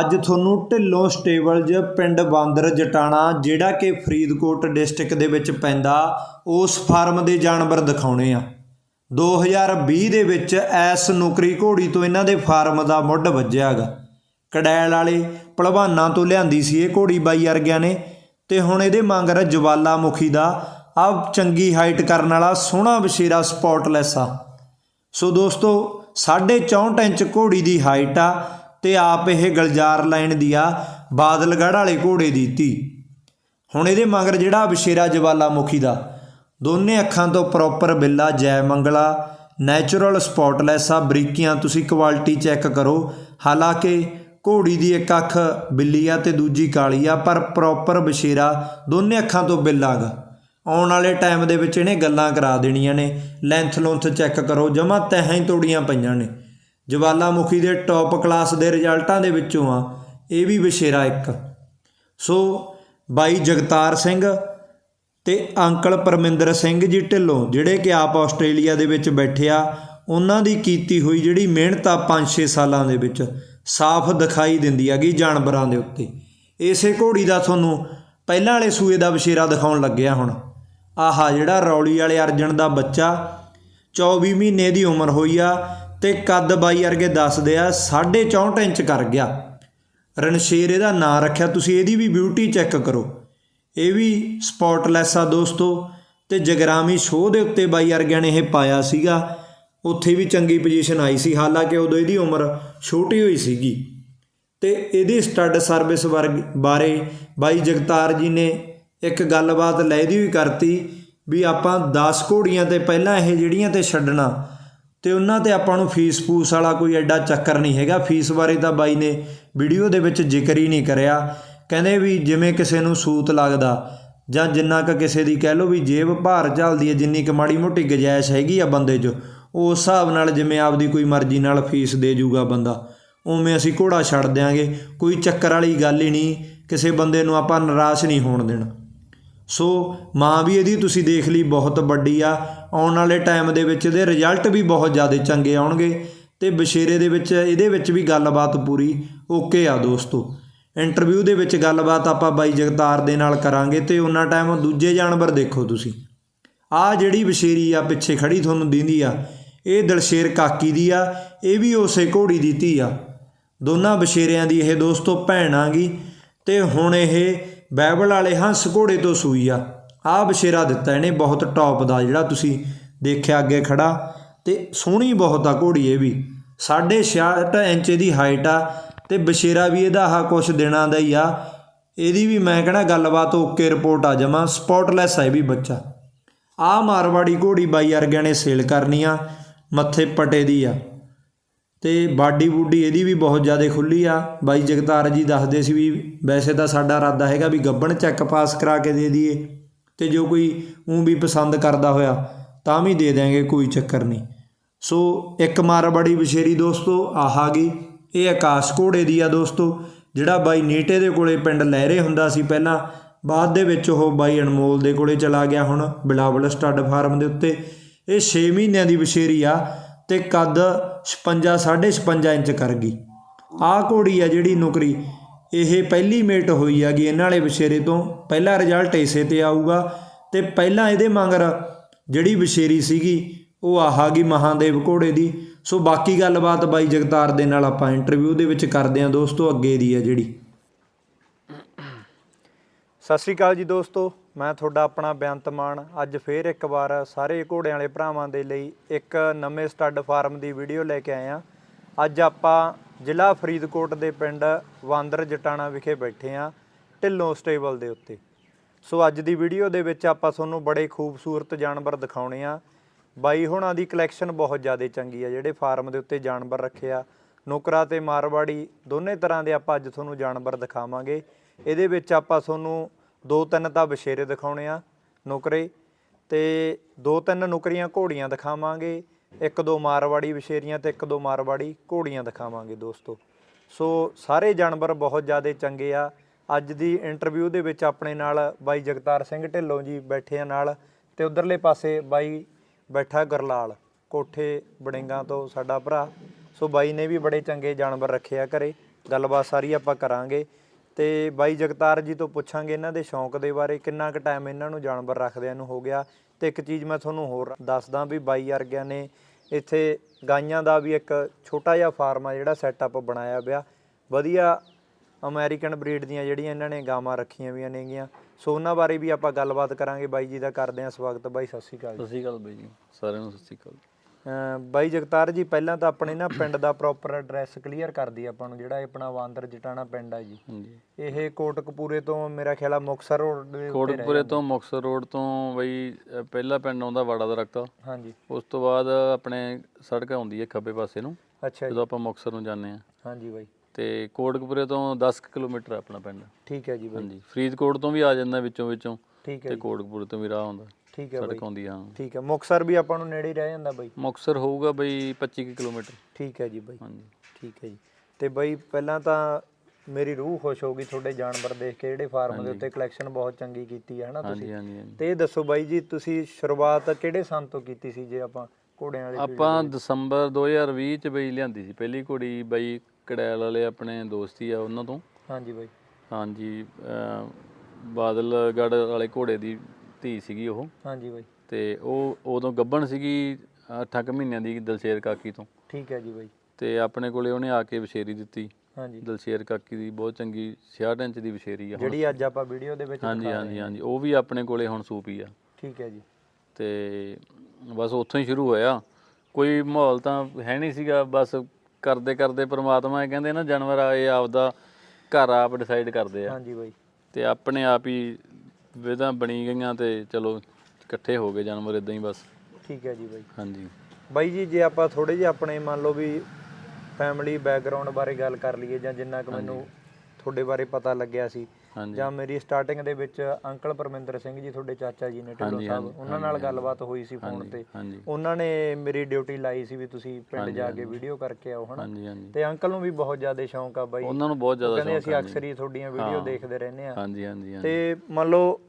ਅੱਜ ਤੁਹਾਨੂੰ ਢਿੱਲੋਂ ਸਟੇਬਲਜ਼ ਪਿੰਡ ਬਾਂਦਰ ਜਟਾਣਾ, ਜਿਹੜਾ ਕਿ ਫਰੀਦਕੋਟ ਡਿਸਟ੍ਰਿਕਟ ਦੇ ਵਿੱਚ ਪੈਂਦਾ, ਉਸ ਫਾਰਮ ਦੇ ਜਾਨਵਰ ਦਿਖਾਉਣੇ ਆ। 2020 ਦੇ ਵਿੱਚ ਐਸ ਨੌਕਰੀ ਘੋੜੀ ਤੋਂ ਇਹਨਾਂ ਦੇ ਫਾਰਮ ਦਾ ਮੁੱਢ ਵੱਜਿਆ ਹੈਗਾ ਕੜੈਲ ਵਾਲੇ ਭਲਵਾਨਾਂ ਤੋਂ ਲਿਆਂਦੀ ਸੀ ਇਹ ਘੋੜੀ ਬਾਈ ਵਰਗਿਆਂ ਨੇ ਤੇ ਹੁਣ ਇਹਦੇ ਮੰਗਰ ਜਵਾਲਾਮੁਖੀ ਦਾ ਆ ਚੰਗੀ ਹਾਈਟ ਕਰਨ ਵਾਲਾ ਸੋਹਣਾ ਬਸ਼ੀਰਾ ਸਪੌਟਲੈਸ ਆ। ਸੋ ਦੋਸਤੋ 64 ਇੰਚ ਘੋੜੀ ਦੀ ਹਾਈਟ ਆ। ਤੇ ਆਪ ਇਹ ਗਲਜਾਰ ਲਾਈਨ ਦੀਆ ਆ ਬਾਦਲਗੜ੍ਹ ਵਾਲੇ ਘੋੜੇ ਦੀ ਧੀ। ਹੁਣ ਇਹਦੇ ਮਗਰ ਜਿਹੜਾ ਬਸ਼ੇਰਾ ਜਵਾਲਾਮੁਖੀ ਦਾ। ਦੋਨੇ ਅੱਖਾਂ ਤੋਂ ਪ੍ਰੋਪਰ ਬਿੱਲਾ ਜੈ ਮੰਗਲਾ ਨੈਚੁਰਲ ਸਪੌਟਲੈਸ ਆ, ਬਰੀਕੀਆਂ ਤੁਸੀਂ ਕੁਆਲਿਟੀ ਚੈੱਕ ਕਰੋ। ਹਾਲਾਂਕਿ ਘੋੜੀ ਦੀ ਇੱਕ ਅੱਖ ਬਿੱਲੀ ਆ ਤੇ ਦੂਜੀ ਕਾਲੀ ਆ, ਪਰ ਪ੍ਰੋਪਰ ਬਸ਼ੇਰਾ ਦੋਨੇ ਅੱਖਾਂ ਤੋਂ ਬਿੱਲਾ ਗਾ। ਆਉਣ ਵਾਲੇ ਟਾਈਮ ਦੇ ਵਿੱਚ ਇਹਨੇ ਗੱਲਾਂ ਕਰਾ ਦੇਣੀਆਂ ਨੇ। ਲੈਂਥ ਲੁੰਥ ਚੈੱਕ ਕਰੋ, ਜਮਾ ਤਹਾਂ ਹੀ ਤੋੜੀਆਂ ਪਈਆਂ ਨੇ। ਜਵਾਲਾਮੁਖੀ ਦੇ ਟੌਪ ਕਲਾਸ ਦੇ ਰਿਜ਼ਲਟਾਂ ਦੇ ਵਿੱਚੋਂ ਆ, ਇਹ ਵੀ ਬਸ਼ੇਰਾ ਇੱਕ। ਸੋ ਬਾਈ ਜਗਤਾਰ ਸਿੰਘ ਤੇ ਅੰਕਲ ਪਰਮਿੰਦਰ ਸਿੰਘ ਜੀ ਢਿੱਲੋਂ, ਜਿਹੜੇ ਕਿ ਆਪ ਆਸਟ੍ਰੇਲੀਆ ਦੇ ਵਿੱਚ ਬੈਠੇ ਆ, ਉਹਨਾਂ ਦੀ ਕੀਤੀ ਹੋਈ ਜਿਹੜੀ ਮਿਹਨਤ ਆ 5-6 ਸਾਲਾਂ ਦੇ ਵਿੱਚ, ਸਾਫ਼ ਦਿਖਾਈ ਦਿੰਦੀ ਹੈਗੀ ਜਾਨਵਰਾਂ ਦੇ ਉੱਤੇ। ਇਸੇ ਘੋੜੀ ਦਾ ਤੁਹਾਨੂੰ ਪਹਿਲਾਂ ਵਾਲੇ ਸੂਏ ਦਾ ਬਸ਼ੇਰਾ ਦਿਖਾਉਣ ਲੱਗਿਆ ਹੁਣ। ਆਹਾ, ਜਿਹੜਾ ਰੌਲੀ ਵਾਲੇ ਅਰਜਨ ਦਾ ਬੱਚਾ 24 ਮਹੀਨੇ ਦੀ ਉਮਰ ਹੋਈ ਆ ਤੇ ਕੱਦ ਬਾਈ ਵਰਗੇ ਦੱਸਦੇ ਆ 64 ਇੰਚ ਕਰ ਗਿਆ। ਰਣਸ਼ੇਰ ਇਹਦਾ ਨਾਂ ਰੱਖਿਆ, ਤੁਸੀਂ ਇਹਦੀ ਵੀ ਬਿਊਟੀ ਚੈੱਕ ਕਰੋ। ਇਹ ਵੀ ਸਪੌਟਲੈਸ ਆ ਦੋਸਤੋ, ਤੇ ਜਗਰਾਮੀ ਸ਼ੋਅ ਦੇ ਉੱਤੇ ਬਾਈ ਵਰਗਿਆਂ ਨੇ ਇਹ ਪਾਇਆ ਸੀਗਾ। ਉੱਥੇ ਵੀ ਚੰਗੀ ਪੋਜੀਸ਼ਨ ਆਈ ਸੀ, ਹਾਲਾਂਕਿ ਉਦੋਂ ਇਹਦੀ ਉਮਰ ਛੋਟੀ ਹੋਈ ਸੀਗੀ। ਤੇ ਇਹਦੀ ਸਟੱਡ ਸਰਵਿਸ ਵਰਗ ਬਾਰੇ ਬਾਈ ਜਗਤਾਰ ਜੀ ਨੇ ਇੱਕ ਗੱਲਬਾਤ ਲੈਦੀ ਹੋਈ ਕਰਤੀ ਵੀ ਆਪਾਂ 10 ਘੋੜੀਆਂ ਤੇ ਪਹਿਲਾਂ ਇਹ ਜਿਹੜੀਆਂ ਤੇ ਛੱਡਣਾ ਤੇ ਉਹਨਾਂ ਤੇ ਆਪਾਂ ਨੂੰ ਫੀਸ ਫੂਸ ਵਾਲਾ ਕੋਈ ਐਡਾ ਚੱਕਰ ਨਹੀਂ ਹੈਗਾ। ਫੀਸ ਬਾਰੇ ਤਾਂ ਬਾਈ ਨੇ ਵੀਡੀਓ ਦੇ ਵਿੱਚ ਜ਼ਿਕਰ ਹੀ ਨਹੀਂ ਕਰਿਆ। ਕਹਿੰਦੇ ਵੀ ਜਿਵੇਂ ਕਿਸੇ ਨੂੰ ਸੂਤ ਲੱਗਦਾ ਜਾਂ ਜਿੰਨਾ ਕ ਕਿਸੇ ਦੀ ਕਹਿ ਲਓ ਵੀ ਜੇਬ ਭਾਰ ਝੱਲਦੀ ਹੈ, ਜਿੰਨੀ ਕੁ ਮਾੜੀ ਮੋਟੀ ਗੁੰਜਾਇਸ਼ ਹੈਗੀ ਆ ਬੰਦੇ 'ਚ ਉਸ ਹਿਸਾਬ ਨਾਲ ਜਿਵੇਂ ਆਪਦੀ ਕੋਈ ਮਰਜ਼ੀ ਨਾਲ ਫੀਸ ਦੇ ਜੂਗਾ ਬੰਦਾ। ਉਵੇਂ ਅਸੀਂ ਘੋੜਾ ਛੱਡ ਦਿਆਂਗੇ। ਕੋਈ ਚੱਕਰ ਵਾਲੀ ਗੱਲ ਹੀ ਨਹੀਂ, ਕਿਸੇ ਬੰਦੇ ਨੂੰ ਆਪਾਂ ਨਿਰਾਸ਼ ਨਹੀਂ ਹੋਣ ਦੇਣਾ। ਸੋ ਮਾਂ ਵੀ ਇਹਦੀ ਤੁਸੀਂ ਦੇਖ ਲਈ, ਬਹੁਤ ਵੱਡੀ ਆ। ਆਉਣ ਵਾਲੇ ਟਾਈਮ ਦੇ ਵਿੱਚ ਇਹਦੇ ਰਿਜ਼ਲਟ ਵੀ ਬਹੁਤ ਜ਼ਿਆਦਾ ਚੰਗੇ ਆਉਣਗੇ ਤੇ ਬਸ਼ੇਰੇ ਦੇ ਵਿੱਚ, ਇਹਦੇ ਵਿੱਚ ਵੀ ਗੱਲਬਾਤ ਪੂਰੀ ਓਕੇ ਆ ਦੋਸਤੋ। ਇੰਟਰਵਿਊ ਦੇ ਵਿੱਚ ਗੱਲਬਾਤ ਆਪਾਂ ਬਾਈ ਜਗਤਾਰ ਦੇ ਨਾਲ ਕਰਾਂਗੇ ਤੇ ਉਹਨਾਂ ਟਾਈਮ ਦੂਜੇ ਜਾਨਵਰ ਦੇਖੋ ਤੁਸੀਂ। ਆ ਜਿਹੜੀ ਬਸ਼ੇਰੀ ਆ ਪਿੱਛੇ ਖੜੀ ਤੁਹਾਨੂੰ ਦਿੰਦੀ ਆ, ਇਹ ਦਲਸ਼ੇਰ ਕਾਕੀ ਦੀ ਆ, ਇਹ ਵੀ ਉਸੇ ਘੋੜੀ ਦੀ ਧੀ ਆ। ਦੋਨਾਂ ਬਸ਼ੇਰਿਆਂ ਦੀ ਇਹ ਦੋਸਤੋ ਭੈਣ ਆਗੀ ਤੇ ਹੁਣ ਇਹ ਬਾਈਬਲ ਵਾਲੇ ਹੰਸ ਘੋੜੇ ਤੋਂ ਸੂਈ ਆ। ਆ ਬਸ਼ੇਰਾ ਦਿੱਤਾ ਇਹਨੇ, ਬਹੁਤ ਟੌਪ ਦਾ ਜਿਹੜਾ ਤੁਸੀਂ ਦੇਖਿਆ ਅੱਗੇ ਖੜਾ। ਤੇ ਸੋਹਣੀ ਬਹੁਤ ਆ ਘੋੜੀ ਇਹ ਵੀ। 66 ਇੰਚ ਦੀ ਹਾਈਟ ਆ ਤੇ ਬਸ਼ੇਰਾ ਵੀ ਇਹਦਾ ਆ ਕੁਛ ਦਿਨਾਂ ਦਾ ਹੀ ਆ। ਇਹਦੀ ਵੀ ਮੈਂ ਕਹਣਾ ਗੱਲਬਾਤ ਓਕੇ ਰਿਪੋਰਟ ਆ ਜਮਾ ਸਪੌਟਲੈਸ ਆ ਵੀ ਬੱਚਾ। ਆ ਮਾਰਵਾੜੀ ਘੋੜੀ ਬਾਈ ਵਰਗਿਆਂ ਨੇ ਸੇਲ ਕਰਨੀ ਆ, ਮੱਥੇ ਪਟੇ ਦੀ ਆ। ਤੇ ਬਾਡੀ ਬੂਡੀ ਇਹਦੀ ਵੀ ਬਹੁਤ ਜ਼ਿਆਦਾ ਖੁੱਲੀ ਆ। ਬਾਈ ਜਗਤਾਰ ਜੀ ਦੱਸਦੇ ਸੀ ਵੀ ਵੈਸੇ ਤਾਂ ਸਾਡਾ ਇਰਾਦਾ ਹੈਗਾ ਵੀ ਗੱਬਣ ਚੈੱਕ ਪਾਸ ਕਰਾ ਕੇ ਦੇ ਦਈਏ। ਤੇ ਜੋ ਕੋਈ ਉਹ ਵੀ ਪਸੰਦ ਕਰਦਾ ਹੋਇਆ, ਤਾਂ ਵੀ ਦੇ ਦਿਆਂਗੇ, ਕੋਈ ਚੱਕਰ ਨਹੀਂ। ਸੋ ਇੱਕ ਮਾਰਵਾੜੀ ਬਸ਼ੇਰੀ ਦੋਸਤੋ, ਆਹ ਗਈ। ਇਹ ਆਕਾਸ਼ ਘੋੜੇ ਦੀ ਆ ਦੋਸਤੋ, ਜਿਹੜਾ ਬਾਈ ਨੀਟੇ ਦੇ ਕੋਲੇ ਪਿੰਡ ਲਹਿਰੇ ਹੁੰਦਾ ਸੀ ਪਹਿਲਾਂ, ਬਾਅਦ ਦੇ ਵਿੱਚ ਉਹ ਬਾਈ ਅਨਮੋਲ ਦੇ ਕੋਲੇ ਚਲਾ ਗਿਆ ਹੁਣ, ਬਿਲਾਵਲ ਸਟੱਡ ਫਾਰਮ ਦੇ ਉੱਤੇ। ਇਹ 6 ਮਹੀਨਿਆਂ ਦੀ ਬਸ਼ੇਰੀ ਆ ਤੇ ਕੱਦ 56 56 ਇੰਚ ਕਰ ਗਈ। ਆਹ ਘੋੜੀ ਆ ਜਿਹੜੀ ਨੌਕਰੀ ਇਹ ਪਹਿਲੀ ਮੇਟ ਹੋਈ ਹੈਗੀ ਇਹਨਾਂ ਵਾਲੇ ਬਸ਼ੇਰੇ ਤੋਂ। ਪਹਿਲਾ ਰਿਜ਼ਲਟ ਇਸੇ ਤੇ ਆਊਗਾ ਤੇ ਪਹਿਲਾਂ ਇਹਦੇ ਮਗਰ ਜਿਹੜੀ ਬਸ਼ੇਰੀ ਸੀਗੀ, ਉਹ ਆਹਾਗੀ ਮਹਾਦੇਵ ਘੋੜੇ ਦੀ। ਸੋ ਬਾਕੀ ਗੱਲਬਾਤ ਬਾਈ ਜਗਤਾਰ ਦੇ ਨਾਲ ਆਪਾਂ ਇੰਟਰਵਿਊ ਦੇ ਵਿੱਚ ਕਰਦੇ ਆਂ ਦੋਸਤੋ, ਅੱਗੇ ਦੀ ਹੈ ਜਿਹੜੀ। ਸਤਿ ਸ਼੍ਰੀ ਅਕਾਲ ਜੀ ਦੋਸਤੋ, ਮੈਂ ਤੁਹਾਡਾ ਆਪਣਾ ਬੇਅੰਤ ਮਾਨ। ਅੱਜ ਫੇਰ ਇੱਕ ਵਾਰ ਸਾਰੇ ਘੋੜਿਆਂ ਵਾਲੇ ਭਰਾਵਾਂ ਦੇ ਲਈ ਇੱਕ ਨਵੇਂ ਸਟੱਡ ਫਾਰਮ ਦੀ ਵੀਡੀਓ ਲੈ ਕੇ ਆਏ ਆ ਅੱਜ ਆਪਾਂ ਜ਼ਿਲ੍ਹਾ ਫਰੀਦਕੋਟ ਦੇ ਪਿੰਡ ਵਾਂਦਰ ਜਟਾਣਾ ਵਿਖੇ ਬੈਠੇ ਆ ਢਿੱਲੋਂ ਸਟੇਬਲ ਦੇ ਉੱਤੇ। ਸੋ ਅੱਜ ਦੀ ਵੀਡੀਓ ਦੇ ਵਿੱਚ ਆਪਾਂ ਤੁਹਾਨੂੰ ਬੜੇ ਖੂਬਸੂਰਤ ਜਾਨਵਰ ਦਿਖਾਉਣੇ ਆ ਬਾਈ ਹੋਣਾ ਦੀ ਕਲੈਕਸ਼ਨ ਬਹੁਤ ਜ਼ਿਆਦਾ ਚੰਗੀ ਆ, ਜਿਹੜੇ ਫਾਰਮ ਦੇ ਉੱਤੇ ਜਾਨਵਰ ਰੱਖੇ ਆ। ਨੁਕਰਾ ਤੇ ਮਾਰਵਾੜੀ ਦੋਨੇ ਤਰ੍ਹਾਂ ਦੇ ਆਪਾਂ ਅੱਜ ਤੁਹਾਨੂੰ ਜਾਨਵਰ ਦਿਖਾਵਾਂਗੇ। ਇਹਦੇ ਵਿੱਚ ਆਪਾਂ ਤੁਹਾਨੂੰ ਦੋ ਤਿੰਨ ਤਾਂ ਬਸ਼ੇਰੇ ਦਿਖਾਉਣੇ ਆ ਨੁਕਰੇ ਤੇ ਦੋ ਤਿੰਨ ਨੁਕਰੀਆਂ ਘੋੜੀਆਂ ਦਿਖਾਵਾਂਗੇ। ਇੱਕ ਦੋ ਮਾਰਵਾੜੀ ਬਸ਼ੇਰੀਆਂ ਤੇ ਇੱਕ ਦੋ ਮਾਰਵਾੜੀ ਘੋੜੀਆਂ ਦਿਖਾਵਾਂਗੇ ਦੋਸਤੋ। ਸੋ ਸਾਰੇ ਜਾਨਵਰ ਬਹੁਤ ਜ਼ਿਆਦਾ ਚੰਗੇ ਆ। ਅੱਜ ਦੀ ਇੰਟਰਵਿਊ ਦੇ ਵਿੱਚ ਆਪਣੇ ਨਾਲ ਬਾਈ ਜਗਤਾਰ ਸਿੰਘ ਢਿੱਲੋਂ ਜੀ ਬੈਠੇ ਆ ਨਾਲ ਤੇ ਉਧਰਲੇ ਪਾਸੇ ਬਾਈ ਬੈਠਾ ਗਰਲਾਲ, ਕੋਠੇ ਬੜਿੰਗਾ ਤੋਂ ਸਾਡਾ ਭਰਾ। ਸੋ ਬਾਈ ਨੇ ਵੀ ਬੜੇ ਚੰਗੇ ਜਾਨਵਰ ਰੱਖੇ ਆ ਘਰੇ। ਗੱਲਬਾਤ ਸਾਰੀ ਆਪਾਂ ਕਰਾਂਗੇ ਤੇ ਬਾਈ ਜਗਤਾਰ ਜੀ ਤੋਂ ਪੁੱਛਾਂਗੇ ਇਹਨਾਂ ਦੇ ਸ਼ੌਂਕ ਦੇ ਬਾਰੇ, ਕਿੰਨਾ ਕੁ ਟਾਈਮ ਇਹਨਾਂ ਨੂੰ ਜਾਨਵਰ ਰੱਖਦਿਆਂ ਨੂੰ ਹੋ ਗਿਆ ਤੇ ਇੱਕ ਚੀਜ਼ ਮੈਂ ਤੁਹਾਨੂੰ ਹੋਰ ਦੱਸਦਾ ਵੀ ਬਾਈ ਵਰਗਿਆਂ ਨੇ ਇੱਥੇ ਗਾਈਆਂ ਦਾ ਵੀ ਇੱਕ ਛੋਟਾ ਜਿਹਾ ਫਾਰਮ ਆ ਜਿਹੜਾ ਸੈਟਅਪ ਬਣਾਇਆ ਪਿਆ। ਵਧੀਆ ਅਮਰੀਕਨ ਬਰੀਡ ਦੀਆਂ ਜਿਹੜੀਆਂ ਇਹਨਾਂ ਨੇ ਗਾਵਾਂ ਰੱਖੀਆਂ ਵੀਆਂ ਨੇਗੀਆਂ। ਸੋ ਉਹਨਾਂ ਬਾਰੇ ਵੀ ਆਪਾਂ ਗੱਲਬਾਤ ਕਰਾਂਗੇ। ਬਾਈ ਜੀ ਦਾ ਕਰਦੇ ਹਾਂ ਸਵਾਗਤ। ਬਾਈ, ਸਤਿ ਸ਼੍ਰੀ ਅਕਾਲ ਜੀ। ਸਤਿ ਸ਼੍ਰੀ ਅਕਾਲ ਬਾਈ ਜੀ। ਸਾਰਿਆਂ ਨੂੰ ਸਤਿ ਸ਼੍ਰੀ ਅਕਾਲ। ਅਮ ਬਾਈ ਜਗਤਾਰ ਜੀ ਪਹਿਲਾਂ ਤਾਂ ਆਪਣੇ ਨਾ ਪਿੰਡ ਦਾ ਪ੍ਰੋਪਰ ਐਡਰੈਸ ਕਲੀਅਰ ਕਰ ਦਈਏ ਆਪਾਂ ਨੂੰ ਜਿਹੜਾ ਇਹ ਆਪਣਾ ਵਾਂਦਰ ਜਟਾਣਾ ਪਿੰਡ ਹੈ ਜੀ। ਇਹ ਕੋਟਕਪੂਰੇ ਤੋਂ ਮੇਰਾ ਖਿਆਲ ਆ ਮੁਕਸਰ ਰੋਡ ਦੇ ਕੋਟਕਪੁਰੇ। ਤੋਂ ਮੁਕਤਸਰ ਰੋਡ ਤੋਂ ਬਈ ਪਹਿਲਾ ਪਿੰਡ ਆਉਂਦਾ ਵਾੜਾ ਦਰਖਤ ਹਾਂਜੀ। ਉਸ ਤੋਂ ਬਾਅਦ ਆਪਣੇ ਸੜਕ ਆਉਂਦੀ ਹੈ ਖੱਬੇ ਪਾਸੇ ਨੂੰ ਅੱਛਾ ਜਦੋਂ ਆਪਾਂ ਮੁਕਤਸਰ ਨੂੰ ਜਾਂਦੇ ਆ। ਹਾਂਜੀ ਬਾਈ। ਤੇ ਕੋਟਕਪੁਰੇ ਤੋਂ 10 ਕੁ ਕਿਲੋਮੀਟਰ ਆ ਆਪਣਾ ਪਿੰਡ। ਠੀਕ ਹੈ ਜੀ ਬਾਈ। ਹਾਂਜੀ। ਫਰੀਦਕੋਟ ਤੋਂ ਵੀ ਆ ਜਾਂਦਾ ਵਿੱਚੋਂ ਵਿੱਚੋਂ। ਠੀਕ ਹੈ ਤੇ ਕੋਟਕਪੁਰੇ ਤੋਂ ਵੀ ਰਾਹ ਆਉਂਦਾ। ਠੀਕ ਹੈ ਬਾਈ। ਸੜਕ ਆਉਂਦੀ ਆ ਹਾਂ। ਠੀਕ ਹੈ ਮੁਕਸਰ ਵੀ ਆਪਾਂ ਨੂੰ ਨੇੜੇ ਹੀ ਰਹਿ ਜਾਂਦਾ ਬਾਈ। ਮੁਕਤਸਰ ਹੋਊਗਾ ਬਈ 25 ਕੁ ਕਿਲੋਮੀਟਰ। ਠੀਕ ਹੈ ਜੀ ਬਾਈ। ਹਾਂਜੀ। ਠੀਕ ਹੈ ਜੀ। ਤੇ ਬਾਈ ਪਹਿਲਾਂ ਤਾਂ ਮੇਰੀ ਰੂਹ ਖੁਸ਼ ਹੋ ਗਈ ਤੁਹਾਡੇ ਜਾਨਵਰ ਦੇਖ ਕੇ ਜਿਹੜੇ ਫਾਰਮ ਦੇ ਉੱਤੇ ਕਲੈਕਸ਼ਨ ਬਹੁਤ ਚੰਗੀ ਕੀਤੀ ਹੈ ਹਨਾ ਤੁਸੀਂ? ਹਾਂਜੀ ਹਾਂਜੀ ਹਾਂਜੀ। ਤੇ ਇਹ ਦੱਸੋ ਬਾਈ ਜੀ ਤੁਸੀਂ ਸ਼ੁਰੂਆਤ ਕਿਹੜੇ ਸੰਨ ਤੋਂ ਕੀਤੀ ਸੀ ਜੇ ਆਪਾਂ ਘੋੜਿਆਂ ਵਾਲੀ field ਆਪਾਂ? ਦਸੰਬਰ 2020 ਚ ਬਈ ਲਿਆਂਦੀ ਸੀ ਪਹਿਲੀ ਕੁੜੀ ਬਈ ਕੜੈਲ ਵਾਲੇ ਆਪਣੇ ਦੋਸਤੀ ਆ ਉਹਨਾਂ ਤੋਂ। ਹਾਂਜੀ ਬਾਈ। ਹਾਂਜੀ ਬਾਦਲਗੜ੍ਹ ਵਾਲੇ ਘੋੜੇ ਦੀ ਧੀ ਸੀਗੀ ਉਹ। ਹਾਂਜੀ ਬਾਈ। ਤੇ ਉਹ ਉਦੋਂ ਗੱਭਣ ਸੀਗੀ 8 ਮਹੀਨਿਆਂ ਦੀ ਦਲਸ਼ੇਰ ਕਾਕੀ ਤੋਂ। ਠੀਕ ਹੈ ਜੀ ਬਾਈ। ਤੇ ਆਪਣੇ ਕੋਲੇ ਉਹਨੇ ਆ ਕੇ ਵਿਸ਼ੇਰੀ ਦਿੱਤੀ। ਹਾਂਜੀ। ਦਲਸ਼ੇਰ ਕਾਕੀ ਦੀ ਬਹੁਤ ਚੰਗੀ 66 ਇੰਚ ਦੀ ਵਿਸ਼ੇਰੀ ਆ। ਜਿਹੜੀ ਅੱਜ ਆਪਾਂ ਵੀਡੀਓ ਦੇ ਵਿੱਚ ਹਾਂਜੀ ਹਾਂਜੀ। ਹਾਂਜੀ। ਉਹ ਵੀ ਆਪਣੇ ਕੋਲੇ ਹੁਣ ਸੂਪੀ ਆ। ਠੀਕ ਹੈ ਜੀ। ਤੇ ਬਸ ਉੱਥੋਂ ਹੀ ਸ਼ੁਰੂ ਹੋਇਆ। ਕੋਈ ਮਾਹੌਲ ਤਾਂ ਹੈ ਨਹੀਂ ਸੀਗਾ। ਬਸ ਕਰਦੇ ਕਰਦੇ ਪ੍ਰਮਾਤਮਾ ਇਹ ਕਹਿੰਦੇ ਨਾ ਜਾਨਵਰ ਆ ਇਹ ਆਪਦਾ ਘਰ ਆਪ ਡਿਸਾਈਡ ਕਰਦੇ ਆ। ਹਾਂਜੀ ਬਾਈ। ਤੇ ਆਪਣੇ ਆਪ ਹੀ ਵਿਧਾਂ ਬਣੀ ਗਈਆਂ ਤੇ ਚਲੋ ਇਕੱਠੇ ਹੋ ਗਏ ਜਾਨਵਰ ਇਦਾਂ ਹੀ ਬਸ। ਠੀਕ ਹੈ ਜੀ ਬਾਈ। ਹਾਂਜੀ। ਬਾਈ ਜੀ ਜੇ ਆਪਾਂ ਥੋੜੇ ਜਿਹਾ ਆਪਣੇ ਮੰਨ ਲਓ ਵੀ ਫੈਮਿਲੀ ਬੈਕਗ੍ਰਾਉਂਡ ਬਾਰੇ ਗੱਲ ਕਰ ਲਈਏ ਜਾਂ ਜਿੰਨਾ ਕੁ ਮੈਨੂੰ ਤੁਹਾਡੇ ਬਾਰੇ ਪਤਾ ਲੱਗਿਆ ਸੀ ਜਾਂ ਮੇਰੀ ਸਟਾਰਟਿੰਗ ਦੇ ਵਿੱਚ ਅੰਕਲ ਪਰਮਿੰਦਰ ਸਿੰਘ ਜੀ ਤੁਹਾਡੇ ਚਾਚਾ ਜੀ ਨੇ ਢਿੱਲੋਂ ਸਾਹਿਬ ਉਹਨਾਂ ਨਾਲ ਗੱਲਬਾਤ ਹੋਈ ਸੀ ਫੋਨ ਤੇ। ਉਹਨਾਂ ਨੇ ਮੇਰੀ ਡਿਊਟੀ ਲਾਈ ਸੀ ਵੀ ਤੁਸੀਂ ਪਿੰਡ ਜਾ ਕੇ ਵੀਡੀਓ ਕਰਕੇ ਆਓ ਹਨਾ? ਤੇ ਅੰਕਲ ਨੂੰ ਵੀ ਬਹੁਤ ਜ਼ਿਆਦਾ ਸ਼ੌਂਕ ਆ ਬਾਈ। ਉਹਨਾਂ ਨੂੰ ਬਹੁਤ ਜ਼ਿਆਦਾ ਕਹਿੰਦੇ ਸ਼ੌਕ ਅਸੀਂ ਅਕਸਰ ਹੀ ਤੁਹਾਡੀਆਂ ਵੀਡੀਓ ਦੇਖਦੇ ਰਹਿੰਦੇ ਆ। ਹਾਂਜੀ ਹਾਂਜੀ ਹਾਂਜੀ। ਤੇ ਮੰਨ ਲਓ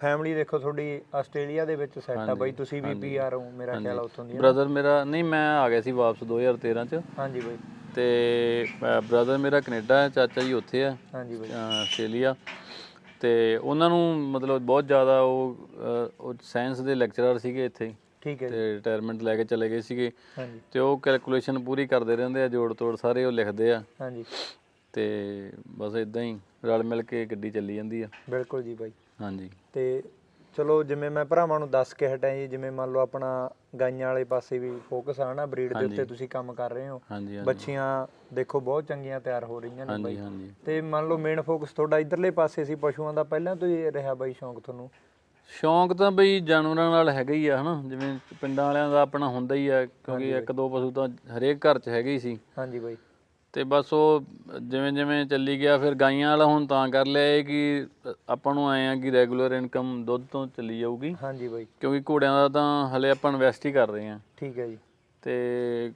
ਫੈਮਿਲੀ ਦੇਖੋ ਤੁਹਾਡੀ ਆਸਟ੍ਰੇਲੀਆ ਦੇ ਵਿੱਚ ਸੈੱਟ ਆ ਬਾਈ ਤੁਸੀਂ ਵੀ ਪੀਆਰ ਹੋ ਮੇਰਾ ਖਿਆਲ ਆ ਉੱਥੋਂ ਦੀ? ਬ੍ਰਦਰ ਮੇਰਾ ਨਹੀਂ ਮੈਂ ਆ ਗਿਆ ਸੀ ਵਾਪਸ 2013 ਚ। ਹਾਂਜੀ ਬਾਈ। ਤੇ ਬ੍ਰਦਰ ਮੇਰਾ ਕੈਨੇਡਾ ਹੈ ਚਾਚਾ ਜੀ ਉੱਥੇ ਆ ਹਾਂਜੀ ਬਾਈ। ਆਸਟ੍ਰੇਲੀਆ। ਤੇ ਉਹਨਾਂ ਨੂੰ ਮਤਲਬ ਬਹੁਤ ਜ਼ਿਆਦਾ ਉਹ ਸਾਇੰਸ ਦੇ ਲੈਕਚਰਰ ਸੀਗੇ ਇੱਥੇ। ਠੀਕ ਹੈ ਤੇ ਰਿਟਾਇਰਮੈਂਟ ਲੈ ਕੇ ਚਲੇ ਗਏ ਸੀਗੇ। ਹਾਂਜੀ। ਤੇ ਉਹ ਕੈਲਕੂਲੇਸ਼ਨ ਪੂਰੀ ਕਰਦੇ ਰਹਿੰਦੇ ਆ ਜੋੜ ਤੋੜ ਸਾਰੇ ਉਹ ਲਿਖਦੇ ਆ। ਹਾਂਜੀ। ਤੇ ਬਸ ਇਦਾਂ ਹੀ ਰਲ ਮਿਲ ਕੇ ਗੱਡੀ ਚੱਲੀ ਜਾਂਦੀ ਆ। ਬਿਲਕੁਲ ਜੀ ਬਾਈ। ਹਾਂਜੀ। ਤੇ ਚਲੋ ਜਿਵੇਂ ਮੈਂ ਭਰਾਵਾਂ ਨੂੰ ਦੱਸ ਕੇ ਹਟਿਆ ਜੀ ਜਿਵੇਂ ਮੰਨ ਲਓ ਆਪਣਾ ਗਾਈਆਂ ਵਾਲੇ ਪਾਸੇ ਵੀ ਫੋਕਸ ਆ ਨਾ ਬਰੀਡ ਦੇ ਉੱਤੇ ਤੁਸੀਂ ਕੰਮ ਕਰ ਰਹੇ ਹੋ। ਬੱਚੀਆਂ ਦੇਖੋ ਬਹੁਤ ਚੰਗੀਆਂ ਤਿਆਰ ਹੋ ਰਹੀਆਂ ਨੇ ਬਾਈ। ਤੇ ਮੰਨ ਲਓ ਮੇਨ ਫੋਕਸ ਤੁਹਾਡਾ ਇਧਰਲੇ ਪਾਸੇ ਸੀ ਪਸ਼ੂਆਂ ਦਾ ਪਹਿਲਾਂ ਤੋਂ ਹੀ ਰਿਹਾ ਬਾਈ ਸ਼ੌਂਕ ਤੁਹਾਨੂੰ? ਸ਼ੌਂਕ ਤਾਂ ਬਈ ਜਾਨਵਰਾਂ ਨਾਲ ਹੈਗਾ ਹੀ ਆ ਹਨਾ? ਜਿਵੇਂ ਪਿੰਡਾਂ ਵਾਲਿਆਂ ਦਾ ਆਪਣਾ ਹੁੰਦਾ ਹੀ ਆ ਕਿਉਂਕਿ ਇੱਕ ਦੋ ਪਸ਼ੂ ਤਾਂ ਹਰੇਕ ਘਰ 'ਚ ਹੈਗੇ ਹੀ ਸੀ। ਹਾਂਜੀ ਬਾਈ। ਤੇ ਬਸ ਉਹ ਜਿਵੇਂ ਜਿਵੇਂ ਚੱਲੀ ਗਿਆ ਫਿਰ ਗਾਈਆਂ ਵਾਲਾ ਹੁਣ ਤਾਂ ਕਰ ਲਿਆ ਇਹ ਕਿ ਆਪਾਂ ਨੂੰ ਆਏ ਆ ਕਿ ਰੈਗੂਲਰ ਇਨਕਮ ਦੁੱਧ ਤੋਂ ਚੱਲੀ ਜਾਊਗੀ। ਹਾਂਜੀ ਬਾਈ। ਕਿਉਂਕਿ ਘੋੜਿਆਂ ਦਾ ਤਾਂ ਹਲੇ ਆਪਾਂ ਇਨਵੈਸਟ ਹੀ ਕਰ ਰਹੇ ਆ ਠੀਕ ਹੈ ਜੀ। ਤੇ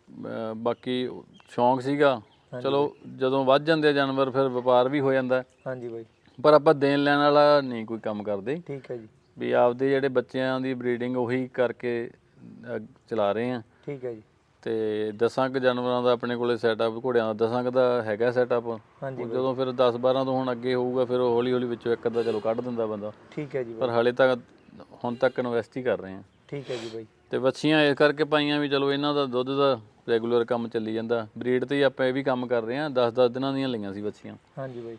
ਬਾਕੀ ਸ਼ੌਂਕ ਸੀਗਾ। ਚਲੋ ਜਦੋਂ ਵੱਧ ਜਾਂਦੇ ਆ ਜਾਨਵਰ ਫਿਰ ਵਪਾਰ ਵੀ ਹੋ ਜਾਂਦਾ। ਹੈ। ਹਾਂਜੀ ਬਾਈ। ਪਰ ਆਪਾਂ ਦੇਣ ਲੈਣ ਵਾਲਾ ਨਹੀਂ ਕੋਈ ਕੰਮ ਕਰਦੇ। ਠੀਕ ਹੈ ਜੀ। ਵੀ ਆਪਦੇ ਜਿਹੜੇ ਬੱਚਿਆਂ ਦੀ ਬਰੀਡਿੰਗ ਉਹੀ ਕਰਕੇ ਚਲਾ ਰਹੇ ਆ ਠੀਕ ਹੈ ਜੀ। ਤੇ ਦਸਾਂ ਕੁ ਜਾਨਵਰਾਂ ਦਾ ਆਪਣੇ ਕੋਲੇ ਸੈਟਅਪ ਘੋੜਿਆਂ ਦਾ ਦਸਾਂ ਕੁ ਦਾ ਹੈਗਾ ਸੈਟਅਪ ਹਾਂਜੀ ਜਦੋਂ ਫਿਰ 10 12 ਤੋਂ ਹੁਣ ਅੱਗੇ ਹੋਊਗਾ ਫਿਰ ਹੌਲੀ ਹੌਲੀ ਵਿੱਚੋਂ ਇੱਕ ਅੱਧਾ ਚਲੋ ਕੱਢ ਦਿੰਦਾ ਬੰਦਾ। ਠੀਕ ਹੈ ਜੀ ਪਰ ਹਾਲੇ ਤੱਕ ਹੁਣ ਤੱਕ ਇਨਵੈਸਟ ਹੀ ਕਰ ਰਹੇ ਆ ਠੀਕ ਹੈ ਜੀ ਬਾਈ। ਤੇ ਬੱਚੀਆਂ ਇਸ ਕਰਕੇ ਪਾਈਆਂ ਵੀ ਚਲੋ ਇਹਨਾਂ ਦਾ ਦੁੱਧ ਦਾ ਰੈਗੂਲਰ ਕੰਮ ਚੱਲੀ ਜਾਂਦਾ। ਬਰੀਡ ਤੇ ਹੀ ਆਪਾਂ ਇਹ ਵੀ ਕੰਮ ਕਰ ਰਹੇ ਆ 10-10 ਦਿਨਾਂ ਦੀਆਂ ਲਈਆਂ ਸੀ ਬੱਚੀਆਂ ਹਾਂਜੀ ਬਾਈ।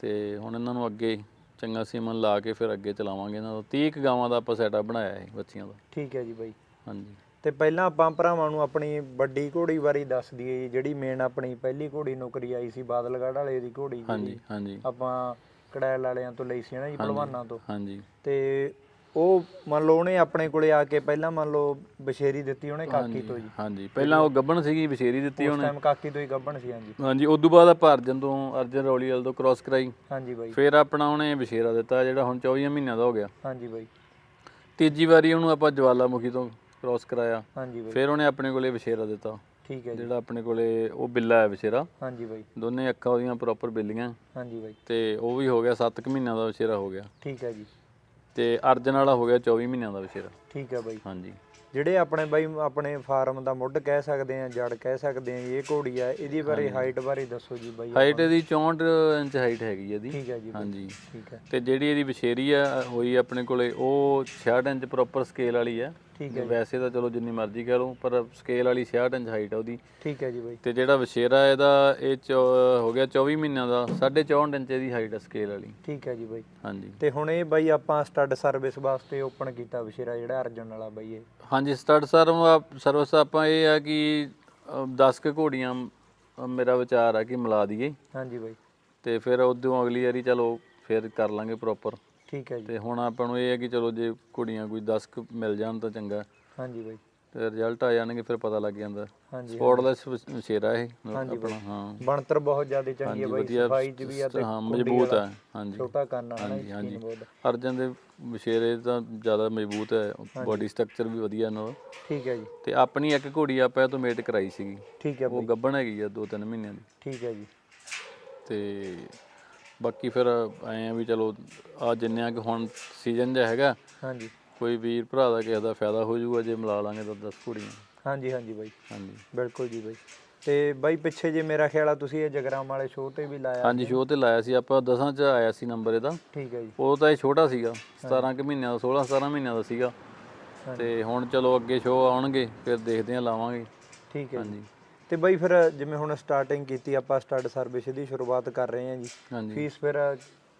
ਤੇ ਹੁਣ ਇਹਨਾਂ ਨੂੰ ਅੱਗੇ ਚੰਗਾ ਸੀਮਨ ਲਾ ਕੇ ਫਿਰ ਅੱਗੇ ਚਲਾਵਾਂਗੇ ਇਹਨਾਂ ਦਾ। 30 ਕੁ ਗਾਵਾਂ ਦਾ ਆਪਾਂ ਸੈਟਅਪ ਬਣਾਇਆ ਹੈ ਬੱਚੀਆਂ ਦਾ। ਠੀਕ ਹੈ ਜੀ ਬਾਈ। ਹਾਂਜੀ। ਤੇ ਪਹਿਲਾਂ ਆਪਾਂ ਭਰਾਵਾਂ ਨੂੰ ਆਪਣੀ ਵੱਡੀ ਘੋੜੀ ਬਾਰੇ ਦੱਸ ਦਈਏ ਜੀ, ਜਿਹੜੀ ਮੇਨ ਆਪਣੀ ਪਹਿਲੀ ਘੋੜੀ ਨੌਕਰੀ ਆਈ ਸੀ ਬਾਦਲਗੜ੍ਹ ਵਾਲੇ ਦੀ ਘੋੜੀ ਹਾਂਜੀ ਹਾਂਜੀ। ਆਪਾਂ ਕੜੈਲ ਵਾਲਿਆਂ ਤੋਂ ਲਈ ਸੀ ਨਾ ਜੀ ਪਹਿਲਵਾਨਾਂ ਤੋਂ। ਹਾਂਜੀ। ਤੇ ਉਹ ਮੰਨ ਲਓ ਉਹਨੇ ਆਪਣੇ ਕੋਲੇ ਆ ਕੇ ਪਹਿਲਾਂ ਮੰਨ ਲਓ ਬਸ਼ੇਰੀ ਦਿੱਤੀ ਉਹਨੇ ਕਾਕੀ ਤੋਂ ਜੀ। ਹਾਂਜੀ। ਪਹਿਲਾਂ ਉਹ ਗੱਬਣ ਸੀਗੀ ਬਸ਼ੇਰੀ ਦਿੱਤੀ ਉਸ ਉਹਨੇ। ਟਾਈਮ ਕਾਕੀ ਤੋਂ ਹੀ ਗੱਭਣ ਸੀ ਹਾਂਜੀ। ਹਾਂਜੀ ਉਸ ਤੋਂ ਬਾਅਦ ਆਪਾਂ ਅਰਜਨ ਤੋਂ ਅਰਜਨ ਰੌਲੀਵਾਲ ਤੋਂ ਕ੍ਰਾਸ ਕਰਾਈ। ਹਾਂਜੀ ਬਾਈ। ਫਿਰ ਆਪਣਾ ਉਹਨੇ ਬਸ਼ੇਰਾ ਦਿੱਤਾ ਜਿਹੜਾ ਹੁਣ 24 ਮਹੀਨਿਆਂ ਦਾ ਹੋ ਗਿਆ। ਹਾਂਜੀ ਬਾਈ। ਤੀਜੀ ਵਾਰੀ ਉਹਨੂੰ ਆਪਾਂ ਜਵਾਲਾਮੁਖੀ ਤੋਂ ਕ੍ਰਾਸ ਕਰਾਇਆ। ਹਾਂਜੀ ਬਾਈ। ਫਿਰ ਉਹਨੇ ਆਪਣੇ ਕੋਲੇ ਬਸ਼ੇਰਾ ਦਿੱਤਾ। ਠੀਕ ਹੈ ਜੀ। ਜਿਹੜਾ ਆਪਣੇ ਕੋਲੇ ਉਹ ਬਿੱਲਾ ਹੈ ਬਸ਼ੇਰਾ ਹਾਂਜੀ ਬਾਈ। ਦੋਨੇ ਅੱਖਾਂ ਉਹਦੀਆਂ ਪ੍ਰੋਪਰ ਬਿੱਲੀਆਂ। ਹਾਂਜੀ ਬਾਈ। ਤੇ ਉਹ ਵੀ ਹੋ ਗਿਆ 7 ਕੁ ਮਹੀਨਿਆਂ ਦਾ ਬਸ਼ੇਰਾ ਹੋ ਗਿਆ। ਠੀਕ ਹੈ ਜੀ। ਤੇ ਅਰਜਨ ਵਾਲਾ ਹੋ ਗਿਆ 24 ਮਹੀਨਿਆਂ ਦਾ ਬਸ਼ੇਰਾ ਠੀਕ ਹੈ ਬਾਈ। ਹਾਂਜੀ। ਜਿਹੜੇ ਆਪਣੇ ਬਾਈ ਆਪਣੇ ਫਾਰਮ ਦਾ ਮੁੱਢ ਕਹਿ ਸਕਦੇ ਆ ਜੜ ਕਹਿ ਸਕਦੇ ਆ ਇਹ ਘੋੜੀ ਆ ਇਹਦੀ ਬਾਰੇ ਹਾਈਟ ਬਾਰੇ ਦੱਸੋ ਜੀ ਬਾਈ ਹਾਈਟ ਇਹਦੀ 64 ਇੰਚ ਹਾਈਟ ਹੈਗੀ ਇਹਦੀ। ਠੀਕ ਹੈ ਜੀ ਹਾਂਜੀ। ਠੀਕ ਹੈ। ਤੇ ਜਿਹੜੀ ਇਹਦੀ ਵਿਸ਼ੇਰੀ ਆ ਹੋਈ ਆਪਣੇ ਕੋਲੇ ਉਹ 66 ਇੰਚ ਪ੍ਰੋਪਰ ਸਕੇਲ ਵਾਲੀ ਆ। ਠੀਕ ਹੈ ਵੈਸੇ ਤਾਂ ਚਲੋ ਜਿੰਨੀ ਮਰਜ਼ੀ ਕਹਿ ਲਓ ਪਰ ਸਕੇਲ ਵਾਲੀ 66 ਇੰਚ ਹਾਈਟ ਆ ਉਹਦੀ। ਠੀਕ ਹੈ ਜੀ ਬਾਈ। ਤੇ ਜਿਹੜਾ ਵਿਸ਼ੇਰਾ ਇਹਦਾ ਇਹ ਚੌ- ਹੋ ਗਿਆ 24 ਮਹੀਨਿਆਂ ਦਾ 64 ਇੰਚ ਇਹਦੀ ਹਾਈਟ ਆ ਸਕੇਲ ਵਾਲੀ। ਠੀਕ ਹੈ ਜੀ ਬਾਈ। ਹਾਂਜੀ। ਤੇ ਹੁਣ ਇਹ ਬਾਈ ਆਪਾਂ ਸਟੱਡ ਸਰਵਿਸ ਵਾਸਤੇ ਓਪਨ ਕੀਤਾ ਵਿਸ਼ੇਰਾ ਜਿਹੜਾ ਅਰਜਨ ਵਾਲਾ ਬਾਈ ਇਹ। ਹਾਂਜੀ ਸਟਾਰਟ ਸਰਵਿਸ ਆਪਾਂ ਇਹ ਆ ਕਿ 10 ਕੁ ਘੋੜੀਆਂ ਮੇਰਾ ਵਿਚਾਰ ਆ ਕਿ ਮਿਲਾ ਦਈਏ। ਹਾਂਜੀ ਬਾਈ। ਤੇ ਫਿਰ ਉਦੋਂ ਅਗਲੀ ਵਾਰੀ ਚਲੋ ਫਿਰ ਕਰ ਲਾਂਗੇ ਪ੍ਰੋਪਰ ਠੀਕ ਹੈ ਜੀ। ਤੇ ਹੁਣ ਆਪਾਂ ਨੂੰ ਇਹ ਹੈ ਕਿ ਚਲੋ ਜੇ ਕੁੜੀਆਂ ਕੋਈ 10 ਕੁ ਮਿਲ ਜਾਣ ਤਾਂ ਚੰਗਾ। ਹਾਂਜੀ ਬਾਈ। ਤੇ ਰਿਜ਼ਲਟ ਆ ਜਾਣਗੇ ਫਿਰ ਪਤਾ ਲੱਗ ਜਾਂਦਾ। ਹਾਂਜੀ ਸਪੋਰਟਲੈਸ ਸ਼ੇਰਾ ਇਹ ਆਪਣਾ ਹਾਂ। ਬਣਤਰ ਬਹੁਤ ਜ਼ਿਆਦਾ ਚੰਗੀ ਹੈ ਬਾਈ। ਸਫ਼ਾਈ ਚ ਵੀ ਆ ਤੇ ਹਾਂ ਮਜ਼ਬੂਤ ਹੈ। ਹਾਂਜੀ। ਛੋਟਾ ਕੰਨ ਆ ਨਾ ਹਾਂਜੀ ਹਾਂਜੀ। ਅਰਜਨ ਦੇ ਵਿਸ਼ੇਰੇ ਤਾਂ ਜ਼ਿਆਦਾ ਮਜ਼ਬੂਤ ਹੈ। ਬਾਡੀ ਸਟਰਕਚਰ ਵੀ ਵਧੀਆ ਦਾ। ਠੀਕ ਹੈ ਜੀ। ਤੇ ਆਪਣੀ ਇੱਕ ਘੋੜੀ ਆਪਾਂ ਇਹ ਤੋਂ ਮੇਟ ਕਰਾਈ ਸੀਗੀ। ਠੀਕ ਹੈ ਉਹ ਗੱਭਣ ਹੈਗੀ ਆ 2-3 ਮਹੀਨਿਆਂ ਦੀ। ਠੀਕ ਹੈ ਜੀ। ਤੇ ਬਾਕੀ ਫਿਰ ਐਂ ਆ ਵੀ ਚਲੋ ਆ ਜਿੰਨਿਆਂ ਕਿ ਹੁਣ ਸੀਜ਼ਨ ਜਿਹਾ ਹੈਗਾ ਹਾਂਜੀ। ਕੋਈ ਵੀਰ ਭਰਾ ਦਾ ਕਿਸੇ ਦਾ ਫਾਇਦਾ ਹੋ ਜਾਊਗਾ ਜੇ ਮਿਲਾ ਲਾਂਗੇ ਤਾਂ 10 ਘੋੜੀਆਂ ਹਾਂਜੀ ਹਾਂਜੀ ਬਾਈ। ਹਾਂਜੀ। ਬਿਲਕੁਲ ਜੀ ਬਾਈ। ਤੇ ਬਾਈ ਪਿੱਛੇ ਜੇ ਮੇਰਾ ਖਿਆਲ ਆ ਤੁਸੀਂ ਇਹ ਜਗਰਾਮ ਵਾਲੇ ਸ਼ੋਅ ਤੇ ਵੀ ਲਾਇਆ ਹਾਂਜੀ ਸ਼ੋਅ ਤੇ ਲਾਇਆ ਸੀ ਆਪਾਂ ਦਸਾਂ ਚ ਆਇਆ ਸੀ ਨੰਬਰ ਇਹਦਾ। ਠੀਕ ਹੈ ਜੀ। ਉਹ ਤਾਂ ਇਹ ਛੋਟਾ ਸੀਗਾ 17 ਕੁ ਮਹੀਨਿਆਂ ਦਾ 16 17 ਮਹੀਨਿਆਂ ਦਾ ਸੀਗਾ। ਤੇ ਹੁਣ ਚਲੋ ਅੱਗੇ ਸ਼ੋਅ ਆਉਣਗੇ ਫਿਰ ਦੇਖਦੇ ਆ ਲਾਵਾਂਗੇ। ਠੀਕ ਹੈ ਹਾਂਜੀ। ਤੇ ਬਾਈ ਫਿਰ ਜਿਵੇਂ ਹੁਣ ਸਟਾਰਟਿੰਗ ਕੀਤੀ ਆਪਾਂ ਸਟੱਡ ਸਰਵਿਸ ਦੀ ਸ਼ੁਰੂਆਤ ਕਰ ਰਹੇ ਹਾਂ ਜੀ। ਫੀਸ ਫਿਰ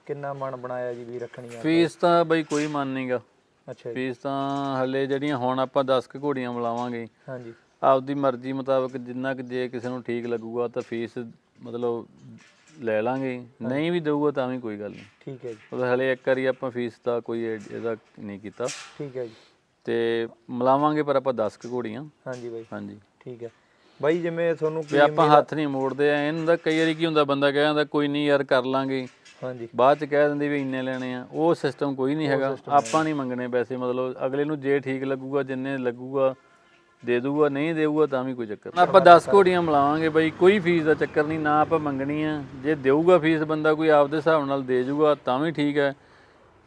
ਕਿੰਨਾ ਮਨ ਬਣਾਇਆ ਜੀ ਵੀ ਰੱਖਣੀ ਆ? ਫੀਸ ਤਾਂ ਬਈ ਕੋਈ ਮੰਨ ਨਹੀਂਗਾ ਅੱਛਾ ਜੀ। ਫੀਸ ਤਾਂ ਹਲੇ ਜਿਹੜੀਆਂ ਹੁਣ ਆਪਾਂ 10 ਕੁ ਘੋੜੀਆਂ ਮਿਲਾਵਾਂਗੇ। ਹਾਂਜੀ। ਆਪਦੀ ਮਰਜ਼ੀ ਮੁਤਾਬਕ ਜਿੰਨਾ ਕਿ ਜੇ ਕਿਸੇ ਨੂੰ ਠੀਕ ਲੱਗੂਗਾ ਤਾਂ ਫੀਸ ਮਤਲਬ ਲੈ ਲਾਂਗੇ। ਨਹੀਂ ਵੀ ਦੇਊਗਾ ਤਾਂ ਵੀ ਕੋਈ ਗੱਲ ਨਹੀਂ ਠੀਕ ਹੈ ਜੀ। ਉਹ ਹਲੇ ਇੱਕ ਵਾਰੀ ਆਪਾਂ ਫੀਸ ਦਾ ਕੋਈ ਇਹ- ਇਹਦਾ ਨਹੀਂ ਕੀਤਾ। ਠੀਕ ਹੈ ਜੀ। ਤੇ ਮਿਲਾਵਾਂਗੇ ਪਰ ਆਪਾਂ 10 ਕੁ ਘੋੜੀਆਂ। ਹਾਂਜੀ ਬਾਈ। ਹਾਂਜੀ। ਠੀਕ ਹੈ। ਬਾਈ ਜਿਵੇਂ ਤੁਹਾਨੂੰ ਵੀ ਆਪਾਂ ਹੱਥ ਨਹੀਂ ਮੋੜਦੇ ਆ ਇਹਨਾਂ ਦਾ ਕਈ ਵਾਰੀ ਕੀ ਹੁੰਦਾ ਬੰਦਾ ਕਹਿ ਜਾਂਦਾ ਕੋਈ ਨਹੀਂ ਯਾਰ ਕਰ ਲਾਂਗੇ। ਹਾਂਜੀ। ਬਾਅਦ ਚ ਕਹਿ ਦਿੰਦੇ ਵੀ ਇੰਨੇ ਲੈਣੇ ਆ। ਉਹ ਸਿਸਟਮ ਕੋਈ ਨਹੀਂ ਹੈਗਾ। ਆਪਾਂ ਨਹੀਂ ਮੰਗਣੇ ਪੈਸੇ ਮਤਲਬ ਅਗਲੇ ਨੂੰ ਜੇ ਠੀਕ ਲੱਗੂਗਾ ਜਿੰਨੇ ਲੱਗੂਗਾ ਦੇ ਦੂਗਾ ਨਹੀਂ ਦੇਊਗਾ ਤਾਂ ਵੀ ਕੋਈ ਚੱਕਰ ਨਹੀਂ। ਆਪਾਂ 10 ਘੋੜੀਆਂ ਮਿਲਾਵਾਂਗੇ ਬਈ ਕੋਈ ਫੀਸ ਦਾ ਚੱਕਰ ਨਹੀਂ ਨਾ ਆਪਾਂ ਮੰਗਣੀ ਆ। ਜੇ ਦੇਊਗਾ ਫੀਸ ਬੰਦਾ ਕੋਈ ਆਪਦੇ ਹਿਸਾਬ ਨਾਲ ਦੇ ਜੂਗਾ ਤਾਂ ਵੀ ਠੀਕ ਹੈ।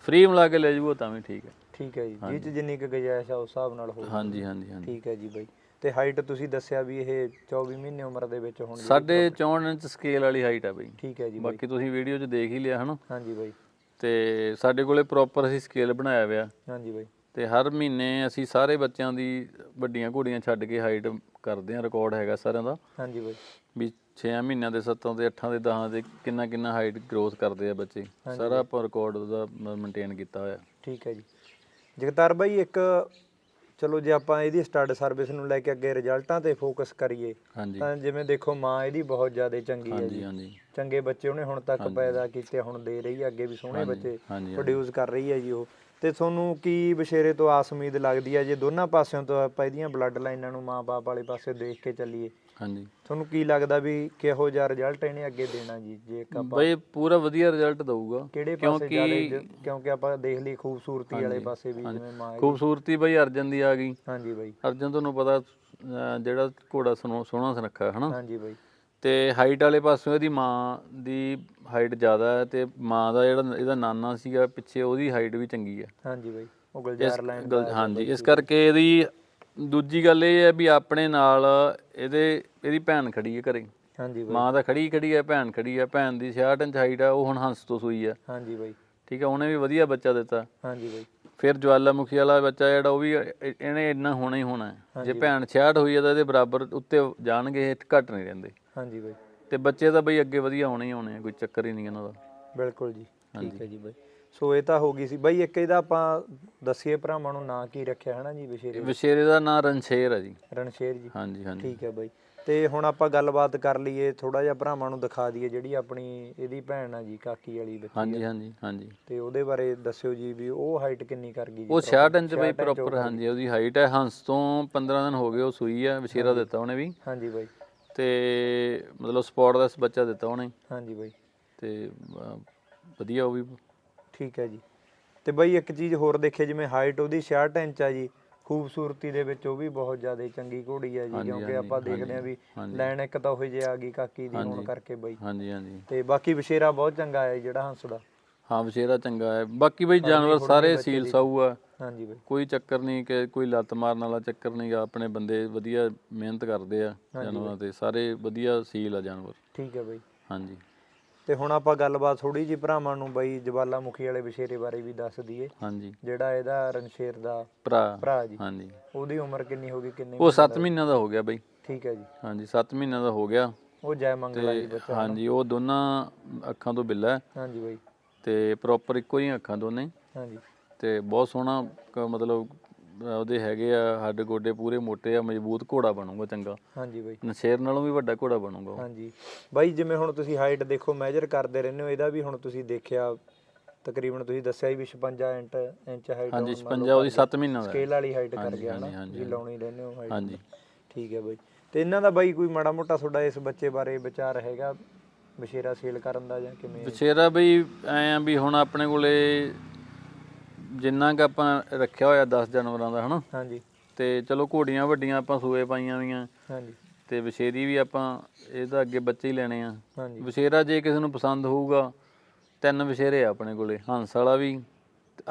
ਫ੍ਰੀ ਮਿਲਾ ਕੇ ਲੈ ਜੂਗਾ ਤਾਂ ਵੀ ਠੀਕ ਹੈ। ਠੀਕ ਹੈ ਜੀ। ਜਿਹ 'ਚ ਜਿੰਨੀ ਕੁ ਗੁੰਜਾਇਸ਼ ਆ ਉਸ ਹਿਸਾਬ ਨਾਲ ਹੋਊ ਹਾਂਜੀ ਹਾਂਜੀ ਹਾਂਜੀ। ਠੀਕ ਹੈ ਜੀ ਬਾਈ। ਤੇ ਹਾਈਟ ਤੁਸੀਂ ਦੱਸਿਆ ਵੀ ਇਹ 24 ਮਹੀਨੇ ਉਮਰ ਦੇ ਵਿੱਚ ਹੋਣੀ ਸਾਢੇ 64 ਇੰਚ ਸਕੇਲ ਵਾਲੀ ਹਾਈਟ ਆ ਬਈ। ਠੀਕ ਹੈ ਜੀ ਬਾਕੀ ਤੁਸੀਂ ਵੀਡੀਓ 'ਚ ਦੇਖ ਹੀ ਲਿਆ ਹਨਾ? ਹਾਂਜੀ ਬਾਈ। ਤੇ ਸਾਡੇ ਕੋਲੇ ਪ੍ਰੋਪਰ ਅਸੀਂ ਸਕੇਲ ਬਣਾਇਆ ਹੋਇਆ। ਹਾਂਜੀ ਬਾਈ। ਤੇ ਹਰ ਮਹੀਨੇ ਅਸੀਂ ਸਾਰੇ ਬੱਚਿਆਂ ਦੀ ਵੱਡੀਆਂ ਘੋੜੀਆਂ ਛੱਡ ਕੇ ਹਾਈਟ ਕਰਦੇ ਹਾਂ ਰਿਕਾਰਡ ਹੈਗਾ ਸਾਰਿਆਂ ਦਾ। ਹਾਂਜੀ ਬਾਈ। ਵੀ 6 ਮਹੀਨਿਆਂ ਦੇ 7 ਦੇ 8 ਦੇ 10 ਦੇ ਕਿੰਨਾ ਕਿੰਨਾ ਹਾਈਟ ਗਰੋਥ ਕਰਦੇ ਆ ਬੱਚੇ। ਸਾਰਾ ਆਪਾਂ ਰਿਕਾਰਡ ਉਹਦਾ ਮੇਨਟੇਨ ਕੀਤਾ ਹੋਇਆ। ਠੀਕ ਹੈ ਜੀ। ਜਗਤਾਰ ਬਾਈ ਇੱਕ ਚਲੋ ਜੇ ਆਪਾਂ ਇਹਦੀ ਸਟੱਡ ਸਰਵਿਸ ਨੂੰ ਲੈ ਕੇ ਅੱਗੇ ਰਿਜ਼ਲਟਾਂ ਤੇ ਫੋਕਸ ਕਰੀਏ ਤਾਂ ਜਿਵੇਂ ਦੇਖੋ ਮਾਂ ਇਹਦੀ ਬਹੁਤ ਜ਼ਿਆਦਾ ਚੰਗੀ ਹੈ ਜੀ। ਚੰਗੇ ਬੱਚੇ ਉਹਨੇ ਹੁਣ ਤੱਕ ਪੈਦਾ ਕੀਤੇ ਹੁਣ ਦੇ ਰਹੀ ਹੈ ਅੱਗੇ ਵੀ ਸੋਹਣੇ ਬੱਚੇ ਪ੍ਰੋਡਿਊਸ ਕਰ ਰਹੀ ਹੈ ਜੀ ਉਹ। ਤੇ ਤੁਹਾਨੂੰ ਕੀ ਬਸ਼ੇਰੇ ਤੋਂ ਆਸ ਉਮੀਦ ਲੱਗਦੀ ਹੈ ਜੇ ਦੋਨਾਂ ਪਾਸਿਆਂ ਤੋਂ ਆਪਾਂ ਇਹਦੀਆਂ ਬਲੱਡ ਲਾਈਨਾਂ ਨੂੰ ਮਾਂ-ਬਾਪ ਵਾਲੇ ਪਾਸੇ ਦੇਖ ਕੇ ਚੱਲੀਏ? ਹਾਂਜੀ। ਤੁਹਾਨੂੰ ਕੀ ਲੱਗਦਾ ਵੀ ਕਿਹੋ ਜਿਹਾ ਰਿਜ਼ਲਟ ਇਹਨੇ ਅੱਗੇ ਦੇਣਾ ਜੀ ਜੇ ਇੱਕ ਆਪਾਂ ਬਈ ਪੂਰਾ ਵਧੀਆ ਰਿਜ਼ਲਟ ਦਊਗਾ। ਕਿਹੜੇ ਪਾਸੇ ਜ਼ਿਆਦਾ ਕਿਉਂਕਿ ਆਪਾਂ ਦੇਖ ਲਈ ਖੂਬਸੂਰਤੀ ਵਾਲੇ ਪਾਸੇ ਵੀ ਜਿਵੇਂ ਮਾਂ ਹੈ। ਖੂਬਸੂਰਤੀ ਬਈ ਅਰਜਨ ਦੀ ਆ ਗਈ। ਹਾਂਜੀ ਬਾਈ। ਅਰਜਨ ਤੁਹਾਨੂੰ ਪਤਾ ਜਿਹੜਾ ਘੋੜਾ ਸੋਹਣਾ ਸੁਨੱਖਾ ਹਨਾ? ਹਾਂਜੀ ਬਾਈ। ਤੇ ਹਾਈਟ ਵਾਲੇ ਪਾਸੋਂ ਇਹਦੀ ਮਾਂ ਦੀ ਹਾਈਟ ਜ਼ਿਆਦਾ ਹੈ ਤੇ ਮਾਂ ਦਾ ਜਿਹੜਾ ਇਹਦਾ ਨਾਨਾ ਸੀਗਾ ਪਿੱਛੇ ਉਹਦੀ ਹਾਈਟ ਵੀ ਚੰਗੀ ਹੈ। ਹਾਂਜੀ ਬਾਈ ਉਹ ਗੁਲਜ਼ਾਰ ਲਾਈਨ ਹਾਂਜੀ ਇਸ ਕਰਕੇ ਇਹਦੀ ਦੂਜੀ ਗੱਲ ਇਹ ਹੈ ਵੀ ਆਪਣੇ ਨਾਲ ਇਹਦੇ ਇਹਦੀ ਭੈਣ ਖੜੀ ਹੈ ਘਰੇ। ਹਾਂਜੀ ਬਾਈ। ਮਾਂ ਤਾਂ ਖੜੀ ਖੜੀ ਹੈ ਭੈਣ ਖੜੀ ਹੈ ਭੈਣ ਦੀ 66 ਇੰਚ ਹਾਈਟ ਹੈ ਉਹ ਹੁਣ ਹੰਸ ਤੋਂ ਸੂਈ ਹੈ। ਹਾਂਜੀ ਬਾਈ। ਠੀਕ ਹੈ ਉਹਨੇ ਵੀ ਵਧੀਆ ਬੱਚਾ ਦਿੱਤਾ। ਹਾਂਜੀ ਬਾਈ। ਫਿਰ ਜਵਾਲਾਮੁਖੀ ਵਾਲਾ ਬੱਚਾ ਜਿਹੜਾ ਉਹ ਵੀ ਇਹ- ਇਹਨੇ ਇੰਨਾ ਹੋਣਾ ਹੀ ਹੋਣਾ। ਜੇ ਭੈਣ 66 ਹੋਈ ਹੈ ਤਾਂ ਇਹਦੇ ਬਰਾਬਰ ਉੱਤੇ ਜਾਣਗੇ ਇਹ ਘੱਟ ਨਹੀਂ ਰਹਿੰਦੇ। ਹਾਂਜੀ ਬਾਈ। ਤੇ ਬੱਚੇ ਤਾਂ ਬਈ ਅੱਗੇ ਵਧੀਆ ਹੋਣੇ ਹੀ ਹੋਣੇ ਆ ਕੋਈ ਚੱਕਰ ਹੀ ਨਹੀਂ ਇਹਨਾਂ ਦਾ। ਬਿਲਕੁਲ ਜੀ ਠੀਕ ਹੈ ਜੀ ਬਾਈ। ਸੋ ਇਹ ਤਾਂ ਹੋ ਗਈ ਸੀ। ਬਾਈ ਇੱਕ ਇਹਦਾ ਆਪਾਂ ਦੱਸੀਏ ਭਰਾਵਾਂ ਨੂੰ ਨਾਂ ਕੀ ਰੱਖਿਆ ਹਨਾ ਜੀ ਵਿਸ਼ੇਰੇ ਵਿਸ਼ੇਰੇ ਦਾ ਨਾਂ ਰਣਸ਼ੇਰ ਹੈ ਜੀ। ਰਣਸ਼ੇਰ ਜੀ। ਹਾਂਜੀ ਹਾਂਜੀ। ਠੀਕ ਹੈ ਬਾਈ। ਤੇ ਹੁਣ ਆਪਾਂ ਗੱਲਬਾਤ ਕਰ ਲਈਏ ਥੋੜਾ ਜਿਹਾ ਭਰਾਵਾਂ ਨੂੰ ਦਿਖਾ ਦਈਏ ਜਿਹੜੀ ਆਪਣੀ ਇਹਦੀ ਭੈਣ ਆ ਜੀ ਕਾਕੀ ਵਾਲੀ ਬੱਚੀ ਹਾਂਜੀ ਹਾਂਜੀ ਹਾਂਜੀ। ਤੇ ਉਹਦੇ ਬਾਰੇ ਦੱਸਿਓ ਜੀ ਵੀ ਉਹ ਹਾਈਟ ਕਿੰਨੀ ਕਰ ਗਈ ਜੀ ਉਹ 66 ਇੰਚ ਬਈ ਪ੍ਰੋਪਰ ਹਾਂਜੀ ਉਹਦੀ ਹਾਈਟ ਹੈ ਹੰਸ ਤੋਂ 15 ਦਿਨ ਹੋ ਗਏ ਉਹ ਸੂਈ ਹੈ ਵਿਸ਼ੇਰਾ ਦਿੱਤਾ ਉਹਨੇ ਵੀ। ਹਾਂਜੀ ਬਾਈ। ਤੇ ਮਤਲਬ ਸਪੋਰਟ ਦਾ ਬੱਚਾ ਦਿੱਤਾ ਉਹਨੇ ਹਾਂਜੀ ਬਾਈ। ਤੇ ਅਹ, ਵਧੀਆ ਉਹ ਵੀ। ਠੀਕ ਹੈ ਜੀ। ਤੇ ਬਾਈ ਇੱਕ ਚੀਜ਼ ਹੋਰ ਦੇਖੇ ਜਿਵੇਂ ਹਾਈਟ ਉਹਦੀ 66 ਇੰਚ ਆ ਜੀ ਖੂਬਸੂਰਤੀ ਦੇ ਵਿੱਚ ਉਹ ਵੀ ਬਹੁਤ ਜ਼ਿਆਦਾ ਚੰਗੀ ਘੋੜੀ ਆ ਜੀ ਕਿਉਂਕਿ ਆਪਾਂ ਦੇਖਦੇ ਆ ਵੀ ਲਾਈਨ ਇੱਕ ਤਾਂ ਉਹ ਜੇ ਆ ਗਈ ਕਾਕੀ ਦੀ ਹੋਣ ਕਰਕੇ ਬਾਈ। ਹਾਂਜੀ ਹਾਂਜੀ। ਤੇ ਬਾਕੀ ਵਿਸ਼ੇਰਾ ਬਹੁਤ ਚੰਗਾ ਹੈ ਜਿਹੜਾ ਹੰਸ ਦਾ। ਹਾਂ ਬਸ਼ੇਰਾ ਚੰਗਾ ਹੈ। ਬਾਕੀ ਬਈ ਜਾਨਵਰ ਸਾਰੇ ਸੀਲ ਸਾਊ ਆ। ਹਾਂਜੀ ਬਾਈ। ਕੋਈ ਚੱਕਰ ਨਹੀਂ ਕਿ ਕੋਈ ਲੱਤ ਮਾਰਨ ਵਾਲਾ ਚੱਕਰ ਨਹੀਂ ਗਾ ਆਪਣੇ ਬੰਦੇ ਵਧੀਆ ਮਿਹਨਤ ਕਰਦੇ ਆ ਜਾਨਵਰਾਂ ਤੇ ਸਾਰੇ ਵਧੀਆ ਸੀਲ ਆ ਜਾਨਵਰ। ਠੀਕ ਹੈ ਬਾਈ। ਹਾਂਜੀ। ਤੇ ਹੁਣ ਆਪਾਂ ਗੱਲਬਾਤ ਥੋੜੀ ਜੀ ਭਰਾਵਾਂ ਨੂੰ ਬਾਈ ਜਵਾਲਾਮੁਖੀ ਵਾਲੇ ਵਿਸ਼ੇਰੇ ਬਾਰੇ ਵੀ ਦੱਸ ਦਈਏ। ਹਾਂਜੀ। ਜਿਹੜਾ ਇਹਦਾ ਰਣਸ਼ੇਰ ਦਾ ਭਰਾ। ਭਰਾ ਜੀ। ਹਾਂਜੀ। ਉਹਦੀ ਉਮਰ ਕਿੰਨੀ ਹੋ ਗਈ ਕਿੰਨੇ ਉਹ 7 ਮਹੀਨਿਆਂ ਦਾ ਹੋ ਗਿਆ ਬਈ। ਠੀਕ ਹੈ ਜੀ। ਹਾਂਜੀ 7 ਮਹੀਨਿਆਂ ਦਾ ਹੋ ਗਿਆ। ਉਹ ਜੈ ਮੰਗਲਾ ਜੀ ਬੱਚਾ। ਹਾਂਜੀ ਉਹ ਦੋਨਾਂ ਅੱਖਾਂ ਤੋਂ ਬਿੱਲਾ ਹੈ। ਹਾਂਜੀ ਬਾਈ। ਤੇ ਪ੍ਰੋਪਰ ਇੱਕੋ ਹੀ ਅੱਖਾਂ ਦੋਨੇ। ਹਾਂਜੀ। ਤੇ ਬਹੁਤ ਸੋਹਣਾ ਕ- ਮਤਲਬ ਉਹਦੇ ਹੈਗੇ ਆ ਹੱਡ ਗੋਡੇ ਪੂਰੇ ਮੋਟੇ ਆ ਮਜ਼ਬੂਤ ਘੋੜਾ ਬਣੂਗਾ ਚੰਗਾ। ਹਾਂਜੀ ਬਾਈ। ਨਸ਼ੇਰ ਨਾਲੋਂ ਵੀ ਵੱਡਾ ਘੋੜਾ ਬਣੂਗਾ ਉਹ। ਹਾਂਜੀ। ਬਾਈ ਜਿਵੇਂ ਹੁਣ ਤੁਸੀਂ ਹਾਈਟ ਦੇਖੋ ਮੇਜਰ ਕਰਦੇ ਰਹਿੰਦੇ ਹੋ ਇਹਦਾ ਵੀ ਹੁਣ ਤੁਸੀਂ ਦੇਖਿਆ ਤਕਰੀਬਨ ਤੁਸੀਂ ਦੱਸਿਆ ਹੀ ਵੀ 56 ਇੰਚ ਇੰਚ ਹਾਈਟ ਹਾਂਜੀ 56 ਉਹਦੀ 7 ਮਹੀਨਿਆਂ ਦਾ। ਹੈ। ਸਕੇਲ ਵਾਲੀ ਹਾਈਟ ਕਰ ਹਾਂਜੀ, ਗਿਆ ਨਾ ਹਾਂਜੀ, ਹਾਂਜੀ, ਤੁਸੀਂ ਲਾਉਣੀ ਰਹਿੰਦੇ ਹੋ ਹਾਈਟ ਹਾਂਜੀ। ਠੀਕ ਹੈ ਬਾਈ। ਤੇ ਇਹਨਾਂ ਦਾ ਬਾਈ ਕੋਈ ਮਾੜਾ ਮੋਟਾ ਤੁਹਾਡਾ ਇਸ ਬੱਚੇ ਬਾਰੇ ਵਿਚਾਰ ਹੈਗਾ ਬਸ਼ੇਰਾ ਸੇਲ ਕਰਨ ਦਾ ਜਾਂ ਕਿਵੇਂ? ਬਛੇਰਾ ਬਈ ਐ ਆ ਵੀ ਹੁਣ ਆਪਣੇ ਕੋਲੇ ਜਿੰਨਾ ਕ ਆਪਾਂ ਰੱਖਿਆ ਹੋਇਆ 10 ਜਾਨਵਰਾਂ ਦਾ ਹਨਾ? ਹਾਂਜੀ। ਤੇ ਚਲੋ ਘੋੜੀਆਂ ਵੱਡੀਆਂ ਆਪਾਂ ਸੂਏ ਪਾਈਆਂ ਵੀਆਂ ਹਾਂਜੀ। ਤੇ ਬਛੇਰੀ ਵੀ ਆਪਾਂ ਇਹਦਾ ਅੱਗੇ ਬੱਚੇ ਹੀ ਲੈਣੇ ਆ। ਹਾਂਜੀ। ਬਛੇਰਾ ਜੇ ਕਿਸੇ ਨੂੰ ਪਸੰਦ ਹੋਊਗਾ ਤਿੰਨ ਬਛੇਰੇ ਆ ਆਪਣੇ ਕੋਲੇ। ਹੰਸ ਵਾਲਾ ਵੀ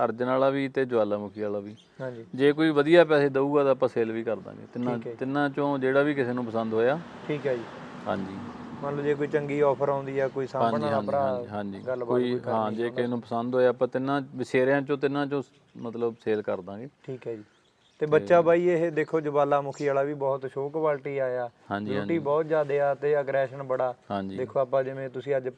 ਅਰਜਨ ਵਾਲਾ ਵੀ ਤੇ ਜਵਾਲਾਮੁਖੀ ਵਾਲਾ ਵੀ। ਹਾਂਜੀ। ਜੇ ਕੋਈ ਵਧੀਆ ਪੈਸੇ ਦਊਗਾ ਤਾਂ ਆਪਾਂ ਸੇਲ ਵੀ ਕਰ ਦਾਂਗੇ। ਤਿੰਨਾਂ ਠੀਕ ਹੈ ਜੀ। ਤਿੰਨਾਂ ਚੋਂ ਜਿਹੜਾ ਵੀ ਕਿਸੇ ਨੂੰ ਪਸੰਦ ਹੋਇਆ। ਠੀਕ ਹੈ ਜੀ। ਹਾਂਜੀ। ਮੰਨ ਲਓ ਜੇ ਕੋਈ ਚੰਗੀ ਆਫਰ ਆਉਂਦੀ ਆ ਕੋਈ ਸਾਂਭਣ ਵਾਲਾ ਭਰਾ ਹਾਂਜੀ, ਕੋਈ ਹਾਂ ਜੇ ਕਿਸੇ ਨੂੰ ਪਸੰਦ ਹੋਇਆ ਆਪਾਂ ਤਿੰਨਾਂ ਬਛੇਰਿਆਂ ਚੋਂ ਤਿੰਨਾਂ ਚੋਂ ਮਤਲਬ ਸੇਲ ਕਰ ਦਾਂਗੇ। ਠੀਕ ਹੈ ਜੀ। ਤੇ ਬੱਚਾ ਬਾਈ ਇਹ ਦੇਖੋ ਜਵਾਲਾਮੁਖੀ ਵਾਲਾ ਵੀ ਬਹੁਤ ਸ਼ੋਅ ਕੁਆਲਿਟੀ ਆਇਆ। ਬਿਊਟੀ ਬਹੁਤ ਜ਼ਿਆਦਾ ਆ ਤੇ ਅਗਰੈਸ਼ਨ ਬੜਾ। ਦੇਖੋ ਆਪਾਂ ਜਿਵੇਂ ਤੁਸੀਂ ਅੱਜ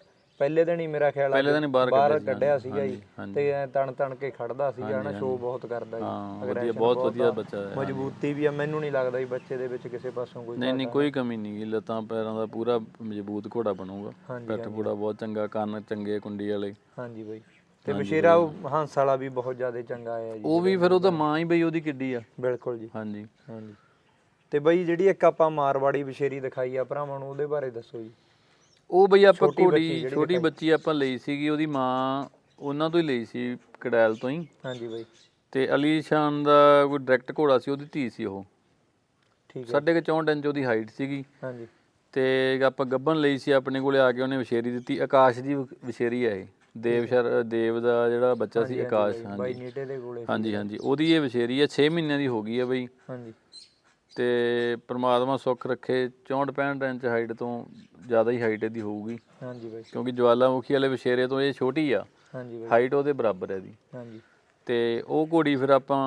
ਪਹਿਲੇ ਦਿਨ ਹੀ ਮੇਰਾ ਖਿਆਲ ਆ ਪਹਿਲੇ ਦਿਨ ਹੀ ਬਾਹਰ ਬਾਹਰ ਕੱਢਿਆ ਸੀਗਾ ਜੀ। ਤੇ ਐ ਤਣ ਤਣ ਕੇ ਖੜਦਾ ਸੀਗਾ ਹਨਾ ਸ਼ੋਅ ਬਹੁਤ ਕਰਦਾ ਜੀ ਹਾਂ ਵਧੀਆ ਬਹੁਤ ਵਧੀਆ ਬੱਚਾ ਹੈ ਮਜ਼ਬੂਤੀ ਵੀ ਆ ਮੈਨੂੰ ਨਹੀਂ ਲੱਗਦਾ ਜੀ ਬੱਚੇ ਦੇ ਵਿੱਚ ਕਿਸੇ ਪਾਸੋਂ ਕੋਈ ਨਹੀਂ ਨਹੀਂ ਕੋਈ ਕਮੀ ਨਹੀਂ ਲੱਤਾਂ ਪੈਰਾਂ ਦਾ ਪੂਰਾ ਮਜ਼ਬੂਤ ਘੋੜਾ ਬਣੂਗਾ ਪੈਟ ਪੂੜਾ ਬਹੁਤ ਚੰਗਾ ਕੰਨ ਚੰਗੇ ਕੁੰਡੀ ਵਾਲੇ। ਹਾਂਜੀ ਬਾਈ ਤੇ ਬਸ਼ੀਰਾ ਹੰਸ ਵਾਲਾ ਵੀ ਬਹੁਤ ਜ਼ਿਆਦਾ ਚੰਗਾ ਆਇਆ ਜੀ ਉਹ ਵੀ ਫਿਰ ਉਹਦਾ ਮਾਂ ਹੀ ਬਈ ਉਹਦੀ ਕਿੱਡੀ ਆ। ਬਿਲਕੁਲ ਜੀ। ਹਾਂਜੀ। ਹਾਂਜੀ। ਤੇ ਬਾਈ ਜਿਹੜੀ ਇੱਕ ਆਪਾਂ ਮਾਰਵਾੜੀ ਬਸ਼ੇਰੀ ਦਿਖਾਈ ਆ ਭਰਾਵਾਂ ਨੂੰ ਉਹਦੇ ਬਾਰੇ ਦੱਸੋ ਜੀ। ਉਹ ਬਈ ਆਪਾਂ ਛੋਟੀ ਬੱਚੀ ਘੋੜੀ ਜਿਹੜੀ ਛੋਟੀ ਬੱਚੀ ਆਪਾਂ ਲਈ ਸੀਗੀ ਉਹਦੀ ਮਾਂ ਉਹਨਾਂ ਤੋਂ ਹੀ ਲਈ ਸੀ ਕੜੈਲ ਤੋਂ ਹੀ। ਹਾਂਜੀ ਬਾਈ। ਤੇ ਅਲੀ ਸ਼ਾਨ ਦਾ ਕੋਈ ਡਾਇਰੈਕਟ ਘੋੜਾ ਸੀ ਉਹਦੀ ਧੀ ਸੀ ਉਹ। ਠੀਕ ਹੈ। ਸਾਢੇ ਕੁ 64 ਇੰਚ ਉਹਦੀ ਹਾਈਟ ਸੀਗੀ। ਹਾਂਜੀ। ਤੇ ਆਪਾਂ ਗੱਬਨ ਲਈ ਸੀ ਆਪਣੇ ਕੋਲੇ ਆ ਕੇ ਉਹਨੇ ਵਿਸ਼ੇਰੀ ਦਿੱਤੀ। ਆਕਾਸ਼ ਦੀ ਵਿਸ਼ੇਰੀ ਹੈ ਇਹ। ਦੇਵ ਸ਼ਰ ਦੇਵ ਦਾ ਜਿਹੜਾ ਬੱਚਾ ਸੀ ਆਕਾਸ਼ ਬਾਈ। ਹਾਂਜੀ। ਨੀਟੇ ਦੇ ਕੋਲੇ ਹਾਂਜੀ ਹਾਂਜੀ। ਉਹਦੀ ਇਹ ਵਿਸ਼ੇਰੀ ਹੈ 6 ਮਹੀਨਿਆਂ ਦੀ ਹੋ ਗਈ ਹੈ ਬਈ। ਹਾਂਜੀ। ਤੇ ਪ੍ਰਮਾਤਮਾ ਸੁੱਖ ਰੱਖੇ 64 65 ਇੰਚ ਹਾਈਟ ਤੋਂ ਜ਼ਿਆਦਾ ਹੀ ਹਾਈਟ ਇਹਦੀ ਹੋਊਗੀ। ਹਾਂਜੀ ਬਾਈ ਕਿਉਂਕਿ ਜਵਾਲਾਮੁਖੀ ਵਾਲੇ ਵਿਸ਼ੇਰੇ ਤੋਂ ਇਹ ਛੋਟੀ ਆ। ਹਾਂਜੀ ਬਾਈ ਹਾਈਟ ਉਹਦੇ ਬਰਾਬਰ ਹੈ ਦੀ ਹਾਂਜੀ। ਤੇ ਉਹ ਘੋੜੀ ਫਿਰ ਆਪਾਂ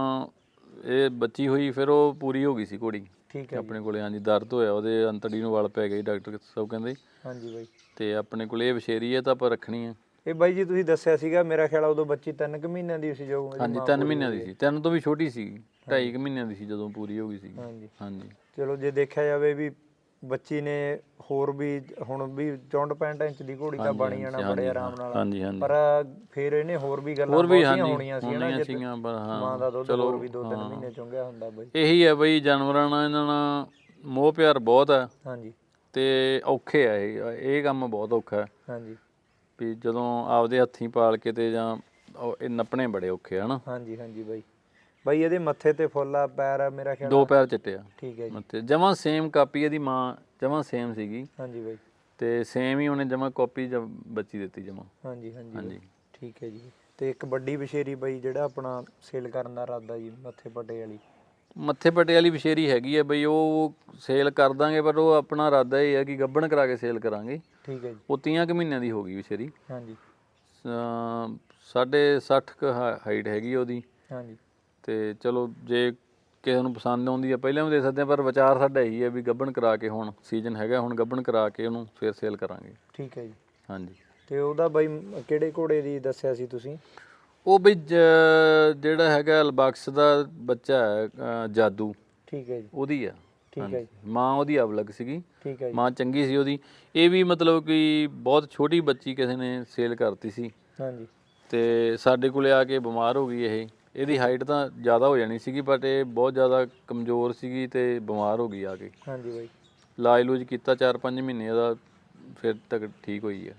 ਇਹ ਬੱਚੀ ਹੋਈ ਫਿਰ ਉਹ ਪੂਰੀ ਹੋ ਗਈ ਸੀ ਘੋੜੀ। ਠੀਕ ਹੈ ਆਪਣੇ ਕੋਲੇ ਹਾਂਜੀ ਦਰਦ ਹੋਇਆ ਉਹਦੇ ਅੰਤੜੀ ਨੂੰ ਵਲ ਪੈ ਗਈ ਡਾਕਟਰ ਸਾਹਿਬ ਕਹਿੰਦੇ। ਹਾਂਜੀ ਬਾਈ। ਤੇ ਆਪਣੇ ਕੋਲੇ ਇਹ ਵਿਸ਼ੇਰੀ ਹੈ ਤਾਂ ਆਪਾਂ ਰੱਖਣੀ ਹੈ। ਇਹ ਬਾਈ ਜੀ ਤੁਸੀਂ ਦੱਸਿਆ ਸੀਗਾ ਮੇਰਾ ਖਿਆਲ ਆ ਉਦੋਂ ਬੱਚੀ 3 ਕੁ ਮਹੀਨਿਆਂ ਦੀ ਸੀ ਜੋ ਇਹਦੀ ਹਾਂਜੀ ਮਾਂ 3 ਪੂਰੀ ਮਹੀਨਿਆਂ ਦੀ ਸੀ। ਤਿੰਨ ਤੋਂ ਵੀ ਛੋਟੀ ਸੀ 2.5 ਮਹੀਨਿਆਂ ਦੀ ਸੀ ਜਦੋਂ ਪੂਰੀ ਹੋ ਗਈ ਸੀ। ਹਾਂਜੀ। ਹਾਂਜੀ। ਚਲੋ ਜੇ ਦੇਖਿਆ ਜਾਵੇ ਵੀ ਬੱਚੀ ਨੇ ਹੋਰ ਵੀ ਹੁਣ ਵੀ 64 65 ਇੰਚ ਦੀ ਘੋੜੀ ਤਾਂ ਬਣੀ ਜਾਣਾ ਬੜੇ ਆਰਾਮ ਨਾਲ। ਹਾਂਜੀ ਹਾਂਜੀ। ਪਰ ਫਿਰ ਇਹਨੇ ਹੋਰ ਵੀ ਗੱਲਾਂ ਬਹੁਤੀਆਂ ਹੋਣੀਆਂ ਸੀ ਨਾ ਮਾਂ ਦਾ ਦੁੱਧ ਹੋਰ ਵੀ 2-3 ਮਹੀਨੇ ਚੁੰਗਿਆ ਹੁੰਦਾ ਬਾਈ। ਇਹੀ ਹੈ ਬਈ ਜਾਨਵਰਾਂ ਨਾਲ ਇਹਨਾਂ ਨਾਲ ਮੋਹ ਪਿਆਰ ਬਹੁਤ ਹੈ ਹਾਂਜੀ। ਤੇ ਔਖੇ ਆ ਇਹ ਇਹ ਕੰਮ ਬਹੁਤ ਔਖਾ। ਹੈ ਹਾਂਜੀ। ਵੀ ਜਦੋਂ ਆਪਦੇ ਹੱਥੀਂ ਪਾਲ ਕੇ ਤੇ ਜਾਂ ਉਹ ਇਹ ਨੱਪਣੇ ਬੜੇ ਔਖੇ ਆ ਹਨਾ? ਹਾਂਜੀ ਹਾਂਜੀ ਬਾਈ। ਬਾਈ ਇਹਦੇ ਮੱਥੇ ਤੇ ਫੁੱਲ ਆ ਪੈਰ ਆ ਮੇਰਾ ਖਿਆਲ ਦੋ ਪੈਰ ਚਿੱਟੇ ਆ। ਠੀਕ ਹੈ ਜੀ। ਮੱਥੇ। ਜਮਾਂ ਸੇਮ ਕਾਪੀ ਇਹਦੀ ਮਾਂ ਜਮਾਂ ਸੇਮ ਸੀਗੀ। ਹਾਂਜੀ ਬਾਈ। ਤੇ ਸੇਮ ਹੀ ਉਹਨੇ ਜਮਾਂ ਕਾਪੀ ਜ ਬੱਚੀ ਦਿੱਤੀ ਜਮਾਂ। ਹਾਂਜੀ ਹਾਂਜੀ ਹਾਂਜੀ। ਠੀਕ ਹੈ ਜੀ। ਤੇ ਇੱਕ ਵੱਡੀ ਬਸ਼ੇਰੀ ਬਾਈ ਜਿਹੜਾ ਆਪਣਾ ਸੇਲ ਕਰਨ ਦਾ ਇਰਾਦਾ ਜੀ ਮੱਥੇ ਪੱਟੇ ਵਾਲੀ। ਮੱਥੇ ਪੱਟੇ ਵਾਲੀ ਵਿਸ਼ੇਰੀ ਹੈਗੀ ਆ ਬਈ ਉਹ ਸੇਲ ਕਰ ਦਾਂਗੇ ਪਰ ਉਹ ਆਪਣਾ ਇਰਾਦਾ ਇਹ ਹੈ ਕਿ ਗੱਬਣ ਕਰਾ ਕੇ ਸੇਲ ਕਰਾਂਗੇ। ਠੀਕ ਹੈ ਜੀ। ਉਹ ਤੀਆਂ ਕੁ ਮਹੀਨਿਆਂ ਦੀ ਹੋ ਗਈ ਵਿਸ਼ੇਰੀ। ਹਾਂਜੀ। ਸਾਢੇ 60 ਕ ਹਾਈਟ ਹੈਗੀ ਉਹਦੀ। ਹਾਂਜੀ। ਤੇ ਚਲੋ ਜੇ ਕਿਸੇ ਨੂੰ ਪਸੰਦ ਆਉਂਦੀ ਆ ਪਹਿਲਾਂ ਵੀ ਦੇ ਸਕਦੇ ਆ ਪਰ ਵਿਚਾਰ ਸਾਡਾ ਇਹੀ ਹੈ ਵੀ ਗੱਬਣ ਕਰਾ ਕੇ ਹੁਣ ਸੀਜ਼ਨ ਹੈਗਾ ਹੁਣ ਗੱਬਣ ਕਰਾ ਕੇ ਉਹਨੂੰ ਫਿਰ ਸੇਲ ਕਰਾਂਗੇ। ਠੀਕ ਹੈ ਜੀ। ਹਾਂਜੀ। ਤੇ ਉਹਦਾ ਬਾਈ ਕਿਹੜੇ ਘੋੜੇ ਦੀ ਦੱਸਿਆ ਸੀ ਤੁਸੀਂ? ਉਹ ਵੀ ਜਿਹੜਾ ਹੈਗਾ ਅਲਬਕਸ ਦਾ ਬੱਚਾ ਹੈ ਜਾਦੂ। ਠੀਕ ਹੈ ਜੀ। ਉਹਦੀ ਆ। ਠੀਕ ਹੈ ਜੀ। ਮਾਂ ਉਹਦੀ ਅਵਲਗ ਸੀਗੀ। ਠੀਕ ਹੈ ਜੀ। ਮਾਂ ਚੰਗੀ ਸੀ ਉਹਦੀ। ਇਹ ਵੀ ਮਤਲਬ ਕਿ ਬਹੁਤ ਛੋਟੀ ਬੱਚੀ ਕਿਸੇ ਨੇ ਸੇਲ ਕਰਤੀ ਸੀ। ਹਾਂਜੀ। ਤੇ ਸਾਡੇ ਕੋਲੇ ਆ ਕੇ ਬਿਮਾਰ ਹੋ ਗਈ ਇਹ। ਇਹਦੀ ਹਾਈਟ ਤਾਂ ਜ਼ਿਆਦਾ ਹੋ ਜਾਣੀ ਸੀਗੀ ਬਟ ਇਹ ਬਹੁਤ ਜ਼ਿਆਦਾ ਕਮਜ਼ੋਰ ਸੀਗੀ ਤੇ ਬਿਮਾਰ ਹੋ ਗਈ ਆ ਕੇ। ਹਾਂਜੀ ਬਾਈ। ਇਲਾਜ ਲੂਜ ਕੀਤਾ 4-5 ਮਹੀਨੇ ਦਾ ਫਿਰ ਤੱਕ ਠੀਕ ਹੋਈ ਹੈ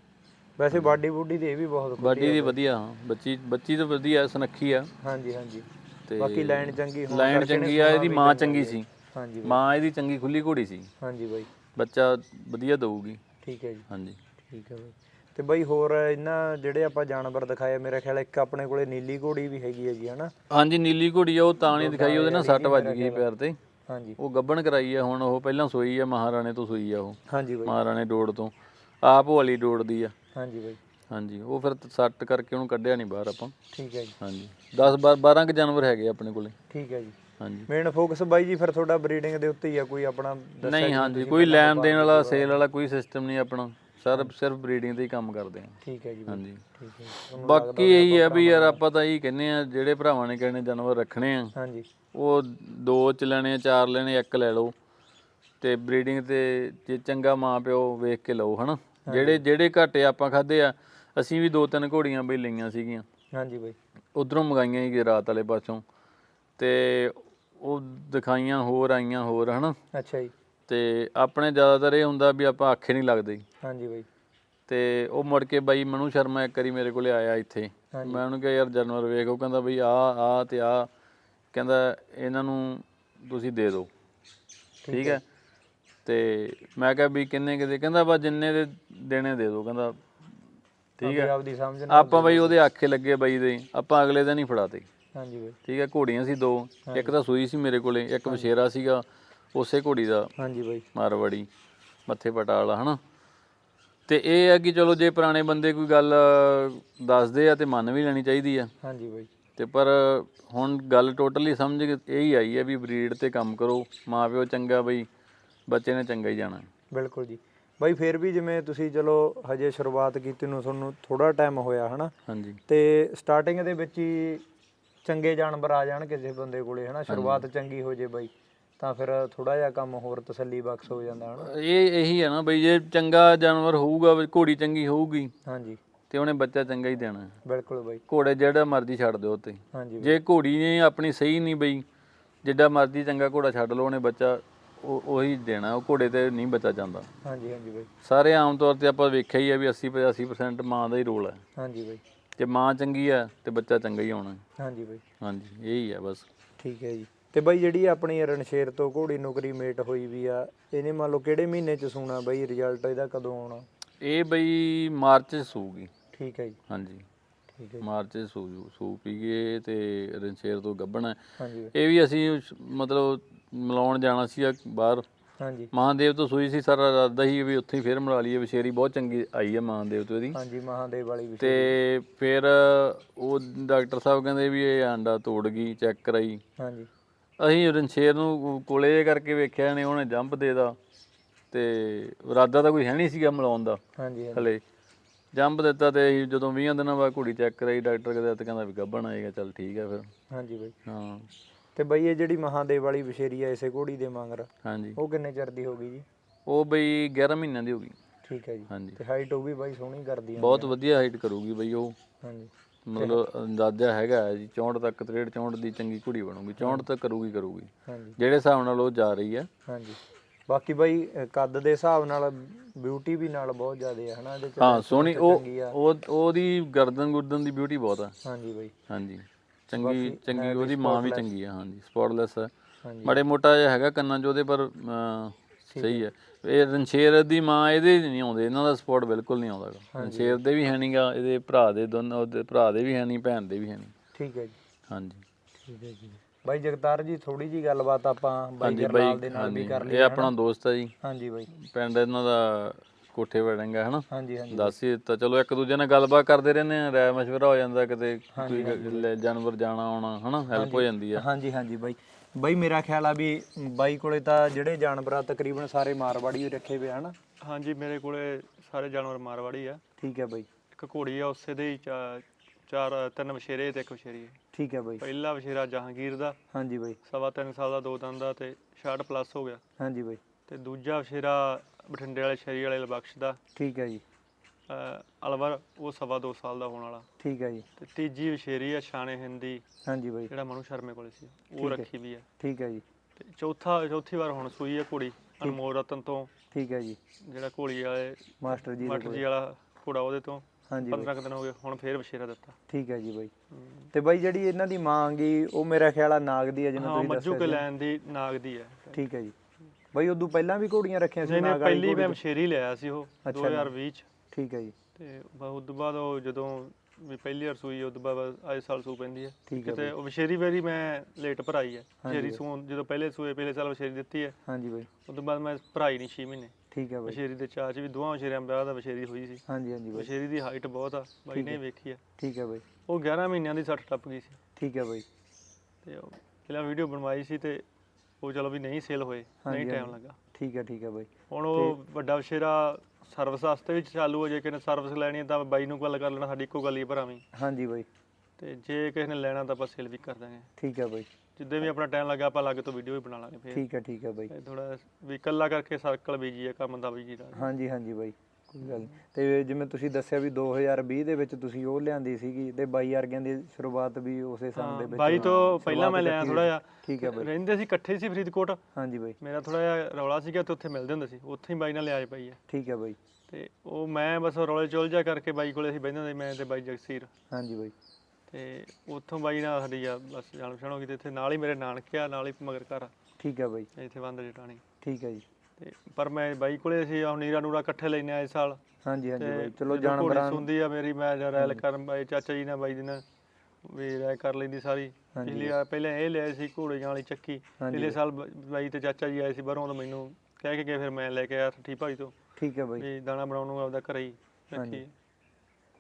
ਵੈਸੇ ਬਾਡੀ ਬੂਡੀ ਦੀ ਇਹ ਵੀ ਬਹੁਤ ਬਾਡੀ ਦੀ ਵਧੀਆ ਹਾਂ ਬੱਚੀ ਬੱਚੀ ਤਾਂ ਵਧੀਆ ਸੁਨੱਖੀ ਆ। ਹਾਂਜੀ ਹਾਂਜੀ। ਤੇ ਬਾਕੀ ਲਾਈਨ ਚੰਗੀ ਹੋਣ ਲਾਈਨ ਚੰਗੀ ਆ ਇਹਦੀ ਮਾਂ ਚੰਗੀ ਸੀ। ਹਾਂਜੀ ਮਾਂ ਇਹਦੀ ਚੰਗੀ ਖੁੱਲੀ ਘੋੜੀ ਸੀ। ਹਾਂਜੀ ਬਾਈ। ਬੱਚਾ ਵਧੀਆ ਦਊਗੀ। ਠੀਕ ਹੈ ਜੀ। ਹਾਂਜੀ। ਠੀਕ ਹੈ ਬਾਈ। ਤੇ ਬਾਈ ਹੋਰ ਇਹਨਾਂ ਜਿਹੜੇ ਆਪਾਂ ਜਾਨਵਰ ਦਿਖਾਏ ਮੇਰੇ ਖਿਆਲ ਇੱਕ ਆਪਣੇ ਕੋਲੇ ਨੀਲੀ ਘੋੜੀ ਵੀ ਹੈਗੀ ਹੈ ਜੀ ਹਨਾ? ਹਾਂਜੀ ਨੀਲੀ ਘੋੜੀ ਆ ਉਹ ਤਾਂ ਨਹੀਂ ਦਿਖਾਈ ਉਹਦੇ ਨਾਲ ਸੱਟ ਵੱਜ ਗਈ ਪੈਰ ਤੇ। ਹਾਂਜੀ। ਉਹ ਗੱਬਣ ਕਰਾਈ ਆ ਹੁਣ ਉਹ ਪਹਿਲਾਂ ਸੋਈ ਆ ਮਹਾਰਾਣੇ ਤੋਂ ਸੋਈ ਆ ਉਹ। ਹਾਂਜੀ ਬਾਈ। ਮਹਾਰਾਣੇ ਡੋੜ ਤੋਂ। ਆਪ ਵਾਲੀ ਡੋੜ ਦੀ ਆ। ਹਾਂਜੀ ਬਾਈ। ਹਾਂਜੀ ਉਹ ਫਿਰ ਸੱਟ ਕਰਕੇ ਉਹਨੂੰ ਕੱਢਿਆ ਨਹੀਂ ਬਾਹਰ ਆਪਾਂ। ਠੀਕ ਹੈ ਜੀ। ਹਾਂਜੀ 10 12 ਕ ਜਾਨਵਰ ਹੈਗੇ ਆਪਣੇ ਕੋਲੇ। ਠੀਕ ਹੈ ਜੀ। ਹਾਂਜੀ। ਮੇਨ ਫੋਕਸ ਬਾਈ ਜੀ ਫਿਰ ਤੁਹਾਡਾ ਬਰੀਡਿੰਗ ਦੇ ਉੱਤੇ ਹੀ ਆ ਕੋਈ ਆਪਣਾ ਨਹੀਂ ਹਾਂਜੀ ਕੋਈ ਲੈਣ ਦੇਣ ਵਾਲਾ ਸੇਲ ਵਾਲਾ ਕੋਈ ਸਿਸਟਮ ਨਹੀਂ ਆਪਣਾ। ਸਰ ਸਿਰਫ ਬਰੀਡਿੰਗ ਤੇ ਹੀ ਕੰਮ ਕਰਦੇ ਆ। ਠੀਕ ਹੈ ਜੀ ਹਾਂਜੀ। ਠੀਕ ਹੈ। ਬਾਕੀ ਇਹੀ ਆ ਵੀ ਯਾਰ ਆਪਾਂ ਤਾਂ ਇਹੀ ਕਹਿੰਨੇ ਆ ਜਿਹੜੇ ਭਰਾਵਾਂ ਨੇ ਕਹਿੰਦੇ ਜਾਨਵਰ ਰੱਖਣੇ ਆ ਹਾਂਜੀ। ਉਹ ਦੋ ਚ ਲੈਣੇ ਆ, ਚਾਰ ਲੈਣੇ ਇੱਕ ਲੈ ਲਓ। ਤੇ ਬਰੀਡਿੰਗ ਤੇ ਜੇ ਚੰਗਾ ਮਾਂ ਪਿਓ ਵੇਖ ਕੇ ਲਓ ਹਨਾ। ਜਿਹੜੇ ਜਿਹੜੇ ਘਾਟੇ ਆਪਾਂ ਖਾਦੇ ਆ ਅਸੀਂ ਵੀ ਦੋ ਤਿੰਨ ਘੋੜੀਆਂ ਬਈ ਲਈਆਂ ਸੀਗੀਆਂ। ਹਾਂਜੀ ਬਾਈ। ਉਧਰੋਂ ਮੰਗਾਈਆਂ ਸੀ ਰਾਤ ਵਾਲੇ ਪਾਸੋਂ। ਤੇ ਉਹ ਦਿਖਾਈਆਂ ਹੋਰ ਆਈਆਂ ਹੋਰ ਹਨਾ? ਅੱਛਾ ਜੀ। ਤੇ ਆਪਣੇ ਜ਼ਿਆਦਾਤਰ ਇਹ ਹੁੰਦਾ ਵੀ ਆਪਾਂ ਆਖੇ ਨਹੀਂ ਲੱਗਦੇ। ਹਾਂਜੀ ਬਾਈ। ਤੇ ਉਹ ਮੁੜ ਕੇ ਬਾਈ ਮਨੂ ਸ਼ਰਮਾ ਇੱਕ ਵਾਰੀ ਮੇਰੇ ਕੋਲੇ ਆਇਆ ਇੱਥੇ। ਮੈਂ ਉਹਨੂੰ ਕਿਹਾ ਯਾਰ ਜਾਨਵਰ ਵੇਖ ਉਹ ਕਹਿੰਦਾ ਬਈ ਆ ਆ ਤੇ ਆ। ਕਹਿੰਦਾ ਇਹਨਾਂ ਨੂੰ ਤੁਸੀਂ ਦੇ ਦਿਓ। ਠੀਕ ਹੈ? ਤੇ ਮੈਂ ਕਿਹਾ ਵੀ ਕਿੰਨੇ ਕਿਤੇ ਕਹਿੰਦਾ ਬਾ ਜਿੰਨੇ ਦੇ ਦੇਣੇ ਦੇ ਦਿਓ ਕਹਿੰਦਾ ਠੀਕ ਹੈ। ਆਪਦੀ ਸਮਝ ਨਾਲ ਆਪਾਂ ਬਈ ਉਹਦੇ ਆਖੇ ਲੱਗੇ ਬਾਈ ਦੇ ਆਪਾਂ ਅਗਲੇ ਦਿਨ ਹੀ ਫੜਾਤੇ। ਹਾਂਜੀ ਬਾਈ। ਠੀਕ ਹੈ ਘੋੜੀਆਂ ਸੀ ਦੋ ਇੱਕ ਤਾਂ ਸੂਈ ਸੀ ਮੇਰੇ ਕੋਲੇ ਇੱਕ ਵਛੇਰਾ ਸੀਗਾ ਉਸੇ ਘੋੜੀ ਦਾ। ਹਾਂਜੀ ਬਾਈ। ਮਾਰਵਾੜੀ ਮੱਥੇ ਪਟਾਲਾ ਹਨਾ। ਤੇ ਇਹ ਹੈ ਕਿ ਚਲੋ ਜੇ ਪੁਰਾਣੇ ਬੰਦੇ ਕੋਈ ਗੱਲ ਦੱਸਦੇ ਆ ਤੇ ਮੰਨ ਵੀ ਲੈਣੀ ਚਾਹੀਦੀ ਆ। ਹਾਂਜੀ ਬਾਈ। ਤੇ ਪਰ ਹੁਣ ਗੱਲ ਟੋਟਲੀ ਸਮਝ ਕੇ ਇਹੀ ਆਈ ਹੈ ਵੀ ਬਰੀਡ ਤੇ ਕੰਮ ਕਰੋ ਮਾਂ ਪਿਓ ਚੰਗਾ ਬਈ। ਬੱਚੇ ਨੇ ਚੰਗਾ ਹੀ ਜਾਣਾ। ਬਿਲਕੁਲ ਜੀ। ਬਾਈ ਫਿਰ ਵੀ ਜਿਵੇਂ ਤੁਸੀਂ ਚਲੋ ਹਜੇ ਸ਼ੁਰੂਆਤ ਕੀਤੀ ਨੂੰ ਤੁਹਾਨੂੰ ਥੋੜਾ ਟਾਈਮ ਹੋਇਆ ਹਨਾ? ਹਾਂਜੀ। ਤੇ ਸਟਾਰਟਿੰਗ ਦੇ ਵਿੱਚ ਹੀ ਚੰਗੇ ਜਾਨਵਰ ਆ ਜਾਣ ਕਿਸੇ ਬੰਦੇ ਕੋਲੇ ਹਨਾ? ਸ਼ੁਰੂਆਤ ਚੰਗੀ ਹੋ ਜੇ ਬਾਈ ਤਾਂ ਫਿਰ ਥੋੜਾ ਜਿਹਾ ਕੰਮ ਹੋਰ ਤਸੱਲੀ ਬਖਸ਼ ਹੋ ਜਾਂਦਾ ਹਨਾ? ਇਹ ਇਹੀ ਹੈ ਨਾ ਬਈ ਜੇ ਚੰਗਾ ਜਾਨਵਰ ਹੋਊਗਾ ਘੋੜੀ ਚੰਗੀ ਹੋਊਗੀ ਹਾਂਜੀ। ਤੇ ਉਹਨੇ ਬੱਚਾ ਚੰਗਾ ਹੀ ਦੇਣਾ। ਬਿਲਕੁਲ ਬਾਈ। ਘੋੜੇ ਜਿਹੜਾ ਮਰਜ਼ੀ ਛੱਡ ਦਿਓ ਉੱਤੇ ਹਾਂਜੀ ਜੇ ਘੋੜੀ ਨੇ ਆਪਣੀ ਸਹੀ ਨਹੀਂ ਬਈ ਜਿੱਡਾ ਮਰਜ਼ੀ ਚੰਗਾ ਘੋੜਾ ਛੱਡ ਲਓ ਉਹਨੇ ਬੱਚਾ ਉਹ ਉਹੀ ਦੇਣਾ ਉਹ ਘੋੜੇ ਤੇ ਨਹੀਂ ਬੱਚਾ ਜਾਂਦਾ। ਹਾਂਜੀ ਹਾਂਜੀ ਬਾਈ। ਸਾਰੇ ਆਮ ਤੌਰ ਤੇ ਆਪਾਂ ਵੇਖਿਆ ਹੀ ਆ ਵੀ 80 85% ਮਾਂ ਦਾ ਹੀ ਰੋਲ ਹੈ। ਹਾਂਜੀ ਬਾਈ। ਜੇ ਮਾਂ ਚੰਗੀ ਆ ਤੇ ਬੱਚਾ ਚੰਗਾ ਹੀ ਆਉਣਾ। ਹਾਂਜੀ ਬਾਈ। ਹਾਂਜੀ ਇਹੀ ਆ ਬਸ। ਠੀਕ ਹੈ ਜੀ। ਤੇ ਬਾਈ ਜਿਹੜੀ ਆਪਣੀ ਰਣਸ਼ੇਰ ਤੋਂ ਘੋੜੀ ਨੌਕਰੀ ਮੇਟ ਹੋਈ ਵੀ ਆ ਇਹਨੇ ਮੰਨ ਲਓ ਕਿਹੜੇ ਮਹੀਨੇ ਚ ਸੂਣਾ ਬਾਈ? ਰਿਜ਼ਲਟ ਇਹਦਾ ਕਦੋਂ ਆਉਣਾ? ਇਹ ਬਈ ਮਾਰਚ ਚ ਸੂਗੀ। ਠੀਕ ਹੈ ਜੀ। ਹਾਂਜੀ। ਠੀਕ ਹੈ ਮਾਰਚ ਚ ਸੂ ਸੂ ਪੀ ਗਏ ਤੇ ਰਣਸ਼ੇਰ ਤੋਂ ਗੱਭਣ ਹੈ। ਹਾਂਜੀ ਬਾਈ, ਇਹ ਵੀ ਅਸੀਂ ਮਤਲਬ ਮਿਲਾਉਣ ਜਾਣਾ ਸੀ ਬਾਹਰ। ਹਾਂਜੀ। ਮਹਾਦੇਵ ਤੋਂ ਸੂਈ ਸੀ ਸਾਰਾ ਰਾਦਾ ਹੀ ਵੀ ਉੱਥੇ ਹੀ ਫੇਰ ਮਿਲਾ ਲਈਏ ਵਿਸ਼ੇਰੀ ਬਹੁਤ ਚੰਗੀ ਆਈ ਹੈ ਮਹਾਦੇਵ ਤੋਂ ਇਹਦੀ। ਹਾਂਜੀ ਮਹਾਦੇਵ ਵਾਲੀ ਤੇ ਫਿਰ ਉਹ ਡਾਕਟਰ ਸਾਹਿਬ ਕਹਿੰਦੇ ਵੀ ਇਹ ਆਂਡਾ ਤੋੜ ਗਈ ਚੈੱਕ ਕਰਾਈ। ਹਾਂਜੀ। ਅਸੀਂ ਰਣਸ਼ੇਰ ਨੂੰ ਕੋਲੇ ਕਰਕੇ ਵੇਖਿਆ ਨੇ ਉਹਨੇ ਜੰਪ ਦੇਦਾ ਤੇ ਇਰਾਦਾ ਤਾਂ ਕੋਈ ਹੈ ਨਹੀਂ ਸੀਗਾ ਮਿਲਾਉਣ ਦਾ ਹਾਂਜੀ ਹਲੇ। ਜੰਪ ਦਿੱਤਾ ਤੇ ਅਸੀਂ ਜਦੋਂ 20 ਦਿਨਾਂ ਬਾਅਦ ਕੁੜੀ ਚੈੱਕ ਕਰਾਈ ਡਾਕਟਰ ਕਹਿੰਦਾ ਕਹਿੰਦਾ ਵੀ ਗੱਭਣ ਆਏਗਾ ਚੱਲ ਠੀਕ ਹੈ ਫਿਰ। ਹਾਂਜੀ ਬਾਈ। ਹਾਂ। ਤੇ ਬਾਈ ਇਹ ਜਿਹੜੀ ਮਹਾਦੇਵ ਵਾਲੀ ਵਿਸ਼ੇਰੀ ਆ ਇਸੇ ਘੋੜੀ ਦੇ ਮੰਗਰ ਹਾਂਜੀ। ਉਹ ਕਿੰਨੇ ਚਿਰ ਦੀ ਹੋ ਗਈ ਜੀ? ਉਹ ਬਈ 11 ਮਹੀਨਿਆਂ ਦੀ ਹੋ ਗਈ। ਠੀਕ ਹੈ ਜੀ। ਹਾਂਜੀ। ਤੇ ਹਾਈਟ ਉਹ ਵੀ ਬਾਈ ਸੋਹਣੀ ਕਰਦੀ ਆ। ਬਹੁਤ ਵਧੀਆ ਹਾਈਟ ਕਰੂਗੀ ਬਈ ਉਹ। ਹਾਂਜੀ। ਮਤਲਬ ਅੰਦਾਜ਼ਾ ਹੈਗਾ ਹੈ ਜੀ 64 ਤੱਕ 63 64 ਦੀ ਚੰਗੀ ਕੁੜੀ ਬਣੂਗੀ। 64 ਤੱਕ ਕਰੂਗੀ ਕਰੂਗੀ। ਹਾਂਜੀ। ਜਿਹੜੇ ਹਿਸਾਬ ਨਾਲ ਉਹ ਜਾ ਰਹੀ ਹੈ। ਹਾਂਜੀ। ਬਾਕੀ ਬਾਈ ਕੱਦ ਦੇ ਹਿਸਾਬ ਨਾਲ ਬਿਊਟੀ ਵੀ ਨਾਲ ਬਹੁਤ ਜ਼ਿਆਦਾ ਹੈ ਹਨਾ? ਇਹਦੇ ਚ ਹਾਂ ਸੋਹਣੀ ਉਹ ਆ। ਉਹਦੀ ਗਰਦਨ ਗੁਰਦਨ ਦੀ ਬਿਊਟੀ ਬਹੁਤ ਹੈ ਹਾਂਜੀ ਬਾਈ। ਹਾਂਜੀ। ਚੰਗੀ ਚੰਗੀ ਉਹਦੀ ਮਾਂ ਵੀ ਚੰਗੀ ਆ ਹਾਂਜੀ ਸਪੌਟਲੈਸ ਹੈ ਹਾਂਜੀ। ਮੜੇ ਮੋਟਾ ਜਿਹਾ ਹੈਗਾ ਕੰਨਾਂ 'ਚ ਉਹਦੇ ਪਰ ਅਮ, ਸਹੀ ਹੈ। ਇਹ ਰਣਸ਼ੇਰ ਦੀ ਮਾਂ ਇਹਦੇ ਨਹੀਂ ਆਉਂਦੇ ਇਹਨਾਂ ਦਾ ਸਪੋਰਟ ਬਿਲਕੁਲ ਨਹੀਂ ਆਉਂਦਾ। ਗਾ। ਰਣਸ਼ੇਰ ਦੇ ਵੀ ਹੈ ਨਹੀਂਗਾ ਇਹਦੇ ਭਰਾ ਦੇ ਦੋਨੋਂ ਉਹਦੇ ਭਰਾ ਦੇ ਵੀ ਹੈ ਨਹੀਂ ਭੈਣ ਦੇ ਵੀ ਹੈ ਨਹੀਂ ਠੀਕ ਹੈ ਜੀ। ਹਾਂਜੀ। ਠੀਕ ਹੈ ਜੀ। ਬਾਈ ਜਗਤਾਰ ਜੀ ਥੋੜੀ ਜੀ ਗੱਲਬਾਤ ਆਪਾਂ ਬਾਈ ਹਾਂਜੀ ਬਾਈ ਦੇ ਨਾਲ ਵੀ ਹਾਂਜੀ। ਕਰ ਲਈ ਇਹ ਆਪਣਾ ਦੋਸਤ ਹੈ ਜੀ। ਹਾਂਜੀ ਬਾਈ। ਪਿੰਡ ਇਹਨਾਂ ਦਾ ਕੋਠੇ ਵੜਾਂਗਾ ਹਨਾ? ਹਾਂਜੀ ਹਾਂਜੀ। ਦੱਸ ਹੀ ਦਿੱਤਾ। ਚਲੋ ਇੱਕ ਦੂਜੇ ਨਾਲ ਗੱਲਬਾਤ ਕਰਦੇ ਰਹਿੰਦੇ ਆ ਰਾਏ ਮਸ਼ਵਰਾ ਹੋ ਜਾਂਦਾ ਕਿਤੇ ਕੋਈ ਲੈ- ਜਾਨਵਰ ਜਾਣਾ ਆਉਣਾ ਹਨਾ? ਹੈਲਪ ਹੋ ਜਾਂਦੀ ਆ। ਹਾਂਜੀ ਹਾਂਜੀ ਬਾਈ। ਬਾਈ ਮੇਰਾ ਖਿਆਲ ਆ ਵੀ ਬਾਈ ਕੋਲੇ ਤਾਂ ਜਿਹੜੇ ਜਾਨਵਰ ਆ ਤਕਰੀਬਨ ਸਾਰੇ ਮਾਰਵਾੜੀ ਹੀ ਰੱਖੇ ਹੋਏ ਆ ਹਨਾ? ਹਾਂਜੀ ਮੇਰੇ ਕੋਲੇ ਸਾਰੇ ਜਾਨਵਰ ਮਾਰਵਾੜੀ ਆ। ਠੀਕ ਹੈ ਬਾਈ। ਇੱਕ ਘੋੜੀ ਆ ਉਸੇ ਦੇ ਹੀ ਚਾ- ਚਾਰ ਤਿੰਨ ਵਛੇਰੇ ਤੇ ਇੱਕ ਵਛੇਰੀ ਠੀਕ ਹੈ ਬਾਈ। ਪਹਿਲਾ ਵਛੇਰਾ ਜਹਾਂਗੀਰ ਦਾ। ਹਾਂਜੀ ਬਾਈ। ਸਵਾ ਤਿੰਨ ਸਾਲ ਦਾ ਦੋ ਦੰਦ ਦਾ ਤੇ 66 ਪਲੱਸ ਹੋ ਗਿਆ। ਹਾਂਜੀ ਬਾਈ। ਤੇ ਦੂਜਾ ਵਛੇਰਾ ਬਠਿੰਡੇ ਵਾਲੇ ਸ਼ਰੀ ਵਾਲੇ ਲਬਖਸ਼ ਦਾ। ਠੀਕ ਹੈ ਜੀ। ਅਲਵਰ ਉਹ ਸਵਾ ਦੋ ਸਾਲ ਦਾ ਹੋਣ ਵਾਲਾ। ਠੀਕ ਹੈ ਜੀ। ਤੇ ਤੀਜੀ ਵਛੇਰੀ ਆ ਸ਼ਾਨੇ ਹਿੰਦੀ ਹਾਂਜੀ ਬਾਈ। ਜਿਹੜਾ ਮਨੂ ਸ਼ਰਮੇ ਕੋਲੇ ਸੀ। ਉਹ ਹੈ। ਰੱਖੀ ਵੀ ਆ ਠੀਕ ਹੈ ਜੀ। ਤੇ ਚੌਥਾ ਚੌਥੀ ਵਾਰ ਹੁਣ ਸੂਈ ਆ ਘੋੜੀ ਅਨਮੋਲ ਰਤਨ ਤੋਂ ਠੀਕ ਹੈ ਜੀ। ਜਿਹੜਾ ਘੋੜੀ ਵਾਲੇ ਮਾਸਟਰ ਜੀ ਕੋਲੇ। ਜੀ ਵਾਲਾ ਘੋੜਾ ਉਹਦੇ ਤੋਂ ਹਾਂਜੀ ਬਾਈ। 15 ਕੁ ਦਿਨ ਹੋ ਗਏ ਹੁਣ ਫੇਰ ਵਛੇਰਾ ਦਿੱਤਾ। ਠੀਕ ਹੈ ਜੀ ਬਾਈ। ਤੇ ਬਾਈ ਜਿਹੜੀ ਇਹਨਾਂ ਦੀ ਮਾਂ ਗੀ ਉਹ ਮੇਰਾ ਖਿਆਲ ਆ ਨਾਗ ਦੀ ਹੈ ਹਾਂ ਤੁਸੀਂ ਮੱਜੂ ਦੱਸਿਆ ਕੇ ਸੀ। ਲੈਣ ਦੀ ਨਾਗ ਦੀ ਹੈ। ਠੀਕ ਹੈ ਜੀ। ਬਾਈ ਉਦੋਂ ਪਹਿਲਾਂ ਵੀ ਘੋੜੀਆਂ ਰੱਖੀਆਂ ਸੀ ਨਾਗ ਪਹਿਲੀ ਮੈਂ ਤੋਂ? ਸ਼ੇਰੀ ਲਿਆ ਸੀ ਉਹ ਅੱਛਾ, 2020 ਚ। ਠੀਕ ਹੈ ਜੀ। ਤੇ ਉਸ ਤੋਂ ਬਾਅਦ ਉਹ ਜਦੋਂ ਵੀ ਪਹਿਲੀ ਵਾਰ ਸੂਈ ਤੋਂ ਬਾਅਦ ਆਏ ਸਾਲ ਸੂ ਪੈਂਦੀ ਹੈ। ਕਿਤੇ ਉਹ ਵਿਸ਼ੇਰੀ ਵਾਰੀ ਮੈਂ ਲੇਟ ਭਰਾਈ ਹੈ। ਵਿਸ਼ੇਰੀ ਸੂ ਜਦੋਂ ਪਹਿਲੇ ਸੂਏ ਪਹਿਲੇ ਸਾਲ ਵਿਸ਼ੇਰੀ ਦਿੱਤੀ ਹੈ। ਹਾਂਜੀ ਬਾਈ। ਉਸ ਤੋਂ ਬਾਅਦ ਮੈਂ ਭਰਾਈ ਨਹੀਂ 6 ਮਹੀਨੇ। ਠੀਕ ਹੈ ਬਾਈ। ਵਿਸ਼ੇਰੀ ਦੇ ਚਾਹ ਚ ਵੀ ਦੋਵਾਂ ਵਿਸ਼ੇਰੀਆਂ ਵਿਆਹ ਦਾ ਵਿਸ਼ੇਰੀ ਹੋਈ ਸੀ। ਹਾਂਜੀ ਹਾਂਜੀ ਬਾਈ। ਵਿਸ਼ੇਰੀ ਦੀ ਹਾਈਟ ਬਹੁਤ ਆ। ਬਾਈ ਨੇ। ਵੇਖੀ ਹੈ ਠੀਕ ਹੈ ਬਾਈ। ਉਹ 11 ਮਹੀਨਿਆਂ ਦੀ 60 ਟੱਪ ਗਈ ਸੀ। ਠੀਕ ਹੈ ਬਾਈ। ਤੇ ਉਹ ਪਹਿਲਾਂ ਵੀਡੀਓ ਬਣਵਾਈ ਸੀ ਤੇ ਉਹ ਚਲੋ ਵੀ ਨਹੀਂ ਸੇਲ ਹੋਏ ਹਾਂਜੀ, ਨਹੀਂ ਟਾਈਮ ਹਾਂਜੀ। ਲੱਗਾ। ਠੀਕ ਹੈ ਠੀਕ ਹੈ ਬਾਈ। ਹੁਣ ਉਹ ਵੱਡਾ ਵਿਸ਼ੇਰਾ ਸਰਵਿਸ ਵਾਸਤੇ ਵੀ ਚਾਲੂ ਹੋ ਜੇ ਕਿਸੇ ਨੇ ਸਰਵਿਸ ਲੈਣੀ ਹੈ ਤਾਂ ਬਾਈ ਨੂੰ ਗੱਲ ਕਰ ਲੈਣਾ ਸਾਡੀ ਇੱਕੋ ਗੱਲ ਹੀ ਭਰਾਵੀਂ। ਹਾਂਜੀ ਬਾਈ। ਤੇ ਜੇ ਕਿਸੇ ਨੇ ਲੈਣਾ ਤਾਂ ਆਪਾਂ ਸੇਲ ਵੀ ਕਰ ਦਾਂਗੇ। ਠੀਕ ਹੈ ਬਾਈ। ਜਿੱਦੇ ਵੀ ਆਪਣਾ ਟਾਈਮ ਲੱਗਾ ਆਪਾਂ ਲੱਗ ਤੋਂ ਵੀਡੀਓ ਵੀ ਬਣਾ ਲਾਂਗੇ ਫੇਰ। ਠੀਕ ਹੈ ਠੀਕ ਹੈ ਬਾਈ। ਥੋੜਾ ਵੀ ਇਕੱਲਾ ਕਰਕੇ ਸਰਕਲ ਬੀਜੀ ਹੈ ਕੰਮ ਦਾ ਬੀਜੀ ਦਾ। ਹਾਂਜੀ ਹਾਂਜੀ ਬਾਈ। ਕੋਈ ਗੱਲ? ਨਹੀਂ ਤੇ ਜਿਵੇਂ ਤੁਸੀਂ ਦੱਸਿਆ ਵੀ 2020 ਦੇ ਵਿੱਚ ਤੁਸੀਂ ਉਹ ਲਿਆਂਦੀ ਸੀਗੀ ਤੇ ਬਾਈ ਵਰਗਿਆਂ ਦੀ ਸ਼ੁਰੂਆਤ ਵੀ ਉਸੇ ਸਾਲ ਦੇ ਵਿੱਚ ਬਾਈ ਤੋਂ ਪਹਿਲਾਂ ਮੈਂ ਲਿਆ ਥੋੜਾ ਜਿਹਾ। ਠੀਕ ਹੈ ਬਾਈ। ਰਹਿੰਦੇ ਸੀ ਇਕੱਠੇ ਸੀ ਫਰੀਦਕੋਟ। ਹਾਂਜੀ ਬਾਈ। ਮੇਰਾ ਥੋੜਾ ਜਿਹਾ ਰੌਲਾ ਸੀਗਾ ਤੇ ਉੱਥੇ ਮਿਲਦੇ ਹੁੰਦੇ ਸੀ। ਉੱਥੇ ਹੀ ਬਾਈ ਨਾਲ ਲਿਆਜ ਪਈ ਹੈ। ਠੀਕ ਹੈ ਬਾਈ। ਤੇ ਉਹ ਮੈਂ ਬਸ ਰੌਲੇ ਚੁਲ ਜਾ ਕਰਕੇ ਬਾਈ ਕੋਲੇ ਅਸੀਂ ਬਹਿੰਦੇ ਹੁੰਦੇ ਸੀ, ਮੈਂ ਤੇ ਬਾਈ ਜਗਸੀਰ। ਹਾਂਜੀ ਬਾਈ। ਤੇ ਉੱਥੋਂ ਬਾਈ ਨਾਲ ਸਾਡੀ ਆ ਬਸ ਜਾਣ ਪਛਾਣ ਹੋ ਗਈ ਤੇ ਇੱਥੇ ਨਾਲ ਹੀ ਮੇਰੇ ਨਾਨਕਿਆ ਨਾਲ ਹੀ ਮਗਰ ਘਰ। ਆ, ਠੀਕ ਹੈ ਬਾਈ। ਇੱਥੇ ਬੰਦ ਜਟਾਣੀ ਠੀਕ ਹੈ ਜੀ। ਤੇ ਪਰ ਮੈਂ ਬਾਈ ਕੋਲੇ ਸੀ ਆ ਨੀਰਾ ਨੂਰਾ ਇਕੱਠੇ ਲੈਨੇ ਆਏ ਸਾਲ। ਹਾਂਜੀ ਹਾਂਜੀ ਤੇ ਬਾਈ। ਚਲੋ ਜਦੋਂ ਘੋੜੀ ਜਾਨਵਰਾਂ ਸੁਣਦੀ ਆ ਮੇਰੀ ਮੈਂ ਰੈਲ ਕਰਨ ਬਾਈ ਚਾਚਾ ਜੀ ਨਾਲ ਬਾਈ ਜੀ ਨਾਲ ਵੀ ਰਾਇ ਕਰ ਲੈਂਦੀ ਸਾਰੀ। ਪਿਛਲੀ ਵਾਰ ਪਹਿਲਾਂ ਇਹ ਲਿਆ ਸੀ ਘੋੜੀਆਂ ਵਾਲੀ ਚੱਕੀ। ਪਿਛਲੇ ਸਾਲ ਬਾਈ ਤੇ ਚਾਚਾ ਜੀ ਆਏ ਸੀ ਬਾਹਰੋਂ ਤਾਂ ਮੈਨੂੰ ਕਹਿ ਕੇ ਗਏ ਫਿਰ ਮੈਂ ਲੈ ਕੇ ਆਇਆ ਠੀ ਭਾਈ ਤੋਂ। ਠੀਕ ਹੈ ਬਾਈ। ਵੀ ਦਾਣਾ ਬਣਾਉਣ ਨੂੰ ਆਪਦਾ ਘਰੇ ਹੀ। ਰੱਖੀ।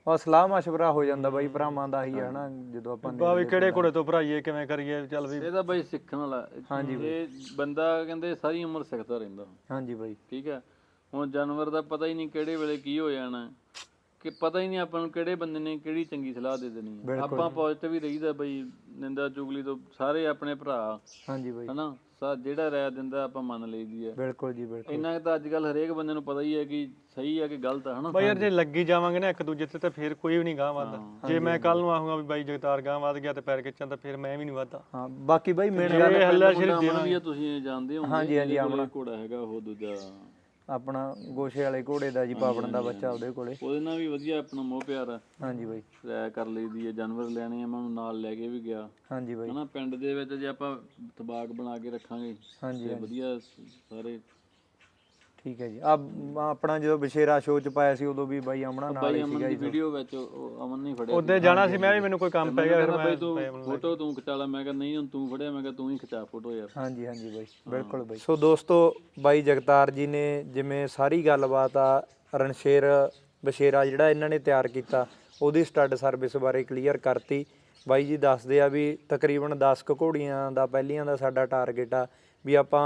ਉਹ ਸਲਾਹ ਮਸ਼ਵਰਾ ਹੋ ਜਾਂਦਾ ਬਾਈ ਭਰਾਵਾਂ ਦਾ ਹੀ ਹੈ ਹਨਾ ਜਦੋਂ ਆਪਾਂ ਬਾ ਵੀ ਕਿਹੜੇ ਘੋੜੇ ਤੋਂ ਭਰਾਈਏ ਕਿਵੇਂ ਕਰੀਏ ਚੱਲ ਵੀ ਇਹ ਤਾਂ ਬਈ ਸਿੱਖਣ ਵਾਲਾ ਹਾਂਜੀ ਇਹ ਬੰਦਾ ਕਹਿੰਦੇ ਸਾਰੀ ਉਮਰ ਸਿੱਖਦਾ ਰਹਿੰਦਾ। ਹਾਂਜੀ ਬਾਈ। ਠੀਕ ਹੈ ਹੁਣ ਜਾਨਵਰ ਦਾ ਪਤਾ ਹੀ ਨਹੀਂ ਕਿਹੜੇ ਵੇਲੇ ਕੀ ਹੋ ਜਾਣਾ ਕਿ ਪਤਾ ਹੀ ਨਹੀਂ ਆਪਾਂ ਨੂੰ ਕਿਹੜੇ ਬੰਦੇ ਨੇ ਕਿਹੜੀ ਚੰਗੀ ਸਲਾਹ ਦੇ ਦੇਣੀ ਆਪਾਂ ਪੋਜ਼ਿਟਿਵ ਹੀ ਰਹੀਦਾ ਬਈ ਨਿੰਦਾ ਚੁਗਲੀ ਤੋਂ ਸਾਰੇ ਆਪਣੇ ਭਰਾ। ਹਾਂਜੀ ਬਾਈ। ਹਨਾ? ਸਾ ਜਿਹੜਾ ਰਾਇ ਦਿੰਦਾ ਆਪਾਂ ਮੰਨ ਲਈਦੀ ਹੈ। ਬਿਲਕੁਲ ਜੀ ਬਿਲਕੁਲ। ਇੰਨਾ ਕੁ ਤਾਂ ਅੱਜ ਕੱਲ ਹਰੇਕ ਬੰਦੇ ਨੂੰ ਪਤਾ ਹੀ ਹੈ ਕਿ ਸਹੀ ਹੈ ਕਿ ਗਲਤ ਹੈ ਹਨਾ? ਬਾਈ ਯਾਰ ਜੇ ਲੱਗੀ ਜਾਵਾਂਗੇ ਨਾ ਇੱਕ ਦੂਜੇ ਤੇ ਤਾਂ ਫਿਰ ਕੋਈ ਵੀ ਨਹੀਂ ਗਾਂ ਵੱਧਦਾ। ਜੇ ਮੈਂ ਕੱਲ ਨੂੰ ਆਹੂੰਗਾ ਵੀ ਬਾਈ ਜਗਤਾਰ ਗਾਂ ਵੱਧ ਗਿਆ ਤੇ ਪੈਰ ਖਿੱਚਾਂ ਤਾਂ ਫਿਰ ਮੈਂ ਵੀ ਨਹੀਂ ਵੱਧਦਾ। ਹਾਂ ਬਾਕੀ ਬਾਈ ਮੇਨ ਗੱਲ ਹੱਲਾ ਮੁੰਡਾ ਸ਼ਰੀਰ ਅਮਨ ਵੀ ਤੁਸੀਂ ਜਾਣਦੇ ਹੋ ਹਾਂਜੀ, ਹਾਂਜੀ, ਅਮਨ। ਘੋੜਾ ਹੈਗਾ ਉਹ ਦੂਜਾ ਆਪਣਾ ਗੋਸ਼ੇ ਵਾਲੇ ਘੋੜੇ ਦਾ ਜੀ ਪਾਵਣ ਦਾ ਬੱਚਾ ਉਹਦੇ ਕੋਲੇ। ਉਹਦੇ ਨਾਲ ਵੀ ਵਧੀਆ ਆਪਣਾ ਮੋਹ ਪਿਆਰ ਆ। ਹਾਂਜੀ ਬਾਈ। ਰਾਇ ਕਰ ਲਈਦੀ ਹੈ ਜਾਨਵਰ ਲੈਣੇ ਆ ਮੈਂ ਉਹਨੂੰ ਨਾਲ ਲੈ ਕੇ ਵੀ ਗਿਆ। ਹਾਂਜੀ ਬਾਈ। ਹਨਾ ਪਿੰਡ ਦੇ ਵਿੱਚ ਜੇ ਆਪਾਂ ਤਬਾਕ ਬਣਾ ਕੇ ਰੱਖਾਂਗੇ ਹਾਂਜੀ। ਵਧੀਆ ਸਾਰੇ ਠੀਕ ਹੈ ਜੀ। ਆ ਆਪਣਾ ਜਦੋਂ ਬਸ਼ੇਰਾ ਸ਼ੋਅ ਚ ਪਾਇਆ ਸੀ ਉਦੋਂ ਵੀ ਬਾਈ ਆਮਣਾ ਨਾਲ ਬਾਈ ਹੀ ਅਮਨ ਸੀਗਾ ਦੀ ਜੀ ਵੀਡੀਓ ਵਿੱਚ ਉਹ ਅਮਨ ਨਹੀਂ ਫੜਿਆ ਉਹਦੇ ਜਾਣਾ ਸੀ ਮੈਂ ਵੀ ਮੈਨੂੰ ਕੋਈ ਕੰਮ ਪੈ ਗਿਆ ਫਿਰ ਬਾਈ ਮੈਂ ਤੂੰ ਫੋਟੋ ਤੂੰ ਖਿਚਾ ਲੈ। ਮੈਂ ਕਿਹਾ ਨਹੀਂ ਹੁਣ ਤੂੰ ਫੜਿਆ ਮੈਂ ਕਿਹਾ ਤੂੰ ਹੀ ਖਿਚਾ ਫੋਟੋ ਯਾਰ। ਹਾਂਜੀ ਹਾਂਜੀ ਬਾਈ ਬਿਲਕੁਲ ਬਾਈ। ਸੋ ਦੋਸਤੋ ਬਾਈ ਜਗਤਾਰ ਜੀ ਨੇ ਜਿਵੇਂ ਸਾਰੀ ਗੱਲਬਾਤ ਆ ਰਣਸ਼ੇਰ ਬਸ਼ੇਰਾ ਜਿਹੜਾ ਇਹਨਾਂ ਨੇ ਤਿਆਰ ਕੀਤਾ ਉਹਦੀ ਸਟੱਡ ਸਰਵਿਸ ਬਾਰੇ ਕਲੀਅਰ ਕਰਤੀ। ਬਾਈ ਜੀ ਦੱਸਦੇ ਆ ਵੀ ਤਕਰੀਬਨ 10 ਕੁ ਘੋੜੀਆਂ ਦਾ ਪਹਿਲੀਆਂ ਦਾ ਸਾਡਾ ਟਾਰਗੇਟ ਆ ਵੀ ਆਪਾਂ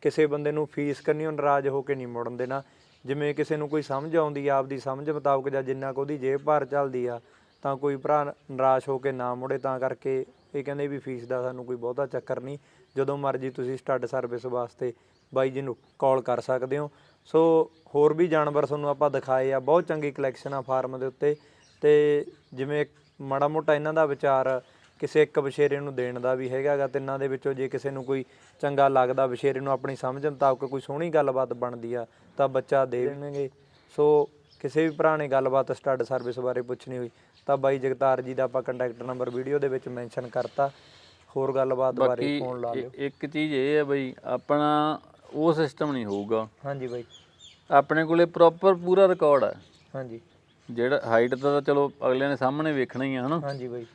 ਕਿਸੇ ਬੰਦੇ ਨੂੰ ਫੀਸ ਕਰਨੀ ਨਾਰਾਜ਼ ਹੋ ਕੇ ਨਹੀਂ ਮੁੜਨ ਦੇਣਾ। ਜਿਵੇਂ ਕਿਸੇ ਨੂੰ ਕੋਈ ਸਮਝ ਆਉਂਦੀ ਆ, ਆਪਦੀ ਸਮਝ ਮੁਤਾਬਕ ਜਾਂ ਜਿੰਨਾ ਕੁ ਉਹਦੀ ਜੇਬ ਭਾਰ ਚੱਲਦੀ ਆ, ਤਾਂ ਕੋਈ ਭਰਾ ਨਿਰਾਸ਼ ਹੋ ਕੇ ਨਾ ਮੁੜੇ, ਤਾਂ ਕਰਕੇ ਇਹ ਕਹਿੰਦੇ ਵੀ ਫੀਸ ਦਾ ਸਾਨੂੰ ਕੋਈ ਬਹੁਤਾ ਚੱਕਰ ਨਹੀਂ। ਜਦੋਂ ਮਰਜ਼ੀ ਤੁਸੀਂ ਸਟੱਡ ਸਰਵਿਸ ਵਾਸਤੇ ਬਾਈ ਜੀ ਨੂੰ ਕਾਲ ਕਰ ਸਕਦੇ ਹੋ। ਸੋ ਹੋਰ ਵੀ ਜਾਨਵਰ ਤੁਹਾਨੂੰ ਆਪਾਂ ਦਿਖਾਏ ਆ, ਬਹੁਤ ਚੰਗੀ ਕਲੈਕਸ਼ਨ ਆ ਫਾਰਮ ਦੇ ਉੱਤੇ। ਤੇ ਜਿਵੇਂ ਮਾੜਾ ਮੋਟਾ ਇਹਨਾਂ ਦਾ ਵਿਚਾਰ ਕਿਸੇ ਇੱਕ ਬਸ਼ੇਰੇ ਨੂੰ ਦੇਣ ਦਾ ਵੀ ਹੈਗਾਗਾ ਤਿੰਨਾਂ ਦੇ ਵਿੱਚੋਂ ਜੇ ਕਿਸੇ ਨੂੰ ਕੋਈ ਚੰਗਾ ਲੱਗਦਾ ਬਸ਼ੇਰੇ ਨੂੰ ਆਪਣੀ ਸਮਝ ਮੁਤਾਬਕ ਕੋਈ ਸੋਹਣੀ ਗੱਲਬਾਤ ਬਣਦੀ ਆ ਤਾਂ ਬੱਚਾ ਦੇ ਦੇਣਗੇ। ਸੋ ਕਿਸੇ ਵੀ ਭਰਾ ਨੇ ਗੱਲਬਾਤ ਸਟੱਡ ਸਰਵਿਸ ਬਾਰੇ ਪੁੱਛਣੀ ਹੋਈ ਤਾਂ ਬਾਈ ਜਗਤਾਰ ਜੀ ਦਾ ਆਪਾਂ ਕੰਟੈਕਟ ਨੰਬਰ ਵੀਡੀਓ ਦੇ ਵਿੱਚ ਮੈਂਸ਼ਨ ਕਰਤਾ। ਹੋਰ ਗੱਲਬਾਤ ਬਾਰੇ ਫੋਨ ਲਾ ਲਿਓ। ਇੱਕ ਚੀਜ਼ ਇਹ ਹੈ ਬਈ ਆਪਣਾ ਉਹ ਸਿਸਟਮ ਨਹੀਂ ਹੋਊਗਾ। ਹਾਂਜੀ ਬਾਈ। ਆਪਣੇ ਕੋਲੇ ਪ੍ਰੋਪਰ ਪੂਰਾ ਰਿਕਾਰਡ ਹੈ ਹਾਂਜੀ। ਜਿਹੜਾ ਹਾਈਟ ਦਾ ਤਾਂ ਚਲੋ ਅਗਲੇ ਨੇ ਸਾਹਮਣੇ ਵੇਖਣਾ ਹੀ ਆ ਹਨਾ? ਹਾਂਜੀ ਬਾਈ।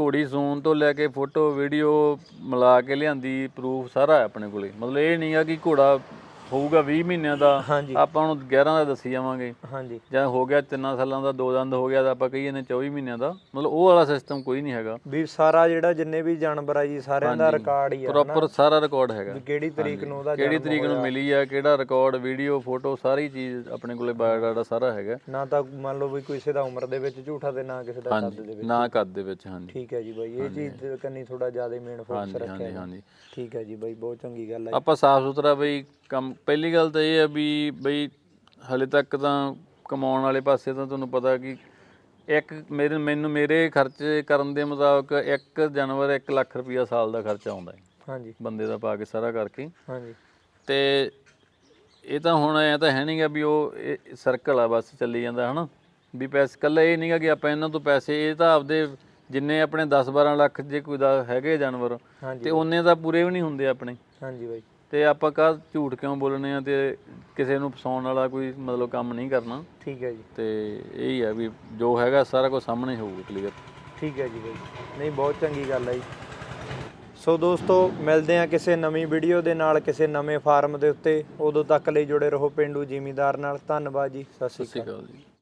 ਘੋੜੀ ਸੂਣ ਤੋਂ ਲੈ ਕੇ ਫੋਟੋ, ਵੀਡੀਓ ਮਿਲਾ ਕੇ ਲਿਆਂਦੀ ਪ੍ਰੂਫ ਸਾਰਾ ਹੈ ਆਪਣੇ ਕੋਲੇ। ਮਤਲਬ ਇਹ ਨਹੀਂ ਆ ਕਿ ਘੋੜਾ ਹੋਊਗਾ 20 ਮਹੀਨਿਆਂ ਦਾ ਹਾਂਜੀ। ਆਪਾਂ ਨੂੰ 11 ਦਾ ਦੱਸੀ ਜਾਵਾਂਗੇ। ਹਾਂਜੀ। ਜਾਂ ਹੋ ਗਿਆ ਤਿੰਨਾਂ ਸਾਲਾਂ ਦਾ ਦੋ ਦੰਦ ਹੋ ਗਿਆ ਤਾਂ ਆਪਾਂ ਕਹੀਏ ਨੇ 24 ਮਹੀਨਿਆਂ ਦਾ। ਮਤਲਬ ਉਹ ਵਾਲਾ ਸਿਸਟਮ ਕੋਈ ਨਹੀਂ ਹੈਗਾ। ਵੀ ਸਾਰਾ ਜਿਹੜਾ ਜਿੰਨੇ ਵੀ ਜਾਨਵਰ ਆ ਜੀ ਸਾਰਿਆਂ ਦਾ ਰਿਕਾਰਡ ਹੀ ਆ? ਪ੍ਰੋਪਰ ਸਾਰਾ ਰਿਕਾਰਡ ਹੈਗਾ। ਕਿਹੜੀ ਤਰੀਕ ਨੂੰ ਉਹਦਾ ਕਿਹੜੀ ਤਰੀਕ ਨੂੰ। ਮਿਲੀ ਆ ਕਿਹੜਾ ਰਿਕਾਰਡ ਵੀਡੀਓ ਫੋਟੋ ਸਾਰੀ ਚੀਜ਼ ਆਪਣੇ ਕੋਲੇ ਬਾਇਓਡਾਟਾ ਸਾਰਾ ਹੈਗਾ। ਨਾ ਤਾਂ ਮੰਨ ਲਓ ਵੀ ਕਿਸੇ ਦਾ ਉਮਰ ਦੇ ਵਿੱਚ ਝੂਠਾ ਤੇ ਨਾ ਕਿਸੇ ਦਾ ਕੱਦ ਦੇ ਵਿੱਚ। ਨਾ ਕੱਦ ਦੇ ਵਿੱਚ ਹਾਂਜੀ। ਠੀਕ ਹੈ ਜੀ ਬਾਈ ਇਹ ਚੀਜ਼ ਕੰਨੀ ਥੋੜਾ ਜ਼ਿਆਦਾ ਮੇਨ ਫੋਕਸ ਰੱਖਿਆ ਹਾਂਜੀ ਹਾਂਜੀ। ਠੀਕ ਹੈ ਜੀ ਬਾਈ ਬਹੁਤ ਚੰਗੀ ਗੱਲ ਹੈ ਆਪਾਂ ਸਾਫ਼ ਸੁਥਰਾ ਬਈ ਕੰਮ ਪਹਿਲੀ ਗੱਲ ਤਾਂ ਇਹ ਹੈ ਵੀ ਬਈ ਹਲੇ ਤੱਕ ਤਾਂ ਕਮਾਉਣ ਵਾਲੇ ਪਾਸੇ ਤਾਂ ਤੁਹਾਨੂੰ ਪਤਾ ਕਿ ਇੱਕ ਮੇਰੇ ਮੈਨੂੰ ਮੇਰੇ ਖਰਚੇ ਕਰਨ ਦੇ ਮੁਤਾਬਕ ਇੱਕ ਜਾਨਵਰ 1 ਲੱਖ ਰੁਪਇਆ ਸਾਲ ਦਾ ਖਰਚਾ ਆਉਂਦਾ ਹੈ। ਹਾਂਜੀ। ਬੰਦੇ ਦਾ ਪਾ ਕੇ ਸਾਰਾ ਕਰਕੇ। ਹਾਂਜੀ। ਤੇ ਇਹ ਤਾਂ ਹੁਣ ਐ ਤਾਂ ਹੈ ਨਹੀਂਗਾ ਵੀ ਉਹ ਸਰਕਲ ਆ ਬਸ ਚੱਲੀ ਜਾਂਦਾ ਹਨਾ? ਵੀ ਪੈਸੇ ਕੱਲਾ ਇਹ ਨਹੀਂਗਾ ਕਿ ਆਪਾਂ ਇਹਨਾਂ ਤੋਂ ਪੈਸੇ ਇਹ ਤਾਂ ਆਪਦੇ ਜਿੰਨੇ ਆਪਣੇ 10 12 ਲੱਖ ਜੇ ਕੋਈ ਦਾ ਹੈਗੇ ਜਾਨਵਰ ਤੇ ਉਹਨੇ ਤਾਂ ਪੂਰੇ ਵੀ ਨਹੀਂ ਹੁੰਦੇ ਆਪਣੇ। ਹਾਂਜੀ ਬਾਈ। ਤੇ ਆਪਾਂ ਕਾ ਝੂਠ ਕਿਉਂ ਬੋਲਣੇ ਆ ਤੇ ਕਿਸੇ ਨੂੰ ਫਸਾਉਣ ਵਾਲਾ ਕੋਈ ਮਤਲਬ ਕੰਮ ਨਹੀਂ ਕਰਨਾ। ਠੀਕ ਹੈ ਜੀ। ਤੇ ਇਹ ਹੀ ਆ ਵੀ ਜੋ ਹੈਗਾ ਸਾਰਾ ਕੁਝ ਸਾਹਮਣੇ ਹੋਊਗਾ ਕਲੀਅਰ ਠੀਕ ਹੈ ਜੀ ਬਾਈ ਨਹੀਂ ਬਹੁਤ ਚੰਗੀ ਗੱਲ ਹੈ ਜੀ। ਸੋ ਦੋਸਤੋ ਮਿਲਦੇ ਆ ਕਿਸੇ ਨਵੀਂ ਵੀਡੀਓ ਦੇ ਨਾਲ ਕਿਸੇ ਨਵੇਂ ਫਾਰਮ ਦੇ ਉੱਤੇ। ਉਦੋਂ ਤੱਕ ਲਈ ਜੁੜੇ ਰਹੋ ਪਿੰਡੂ ਜ਼ਿਮੀਦਾਰ ਨਾਲ। ਧੰਨਵਾਦ ਜੀ। ਸਤਿ ਸ਼੍ਰੀ ਅਕਾਲ ਜੀ।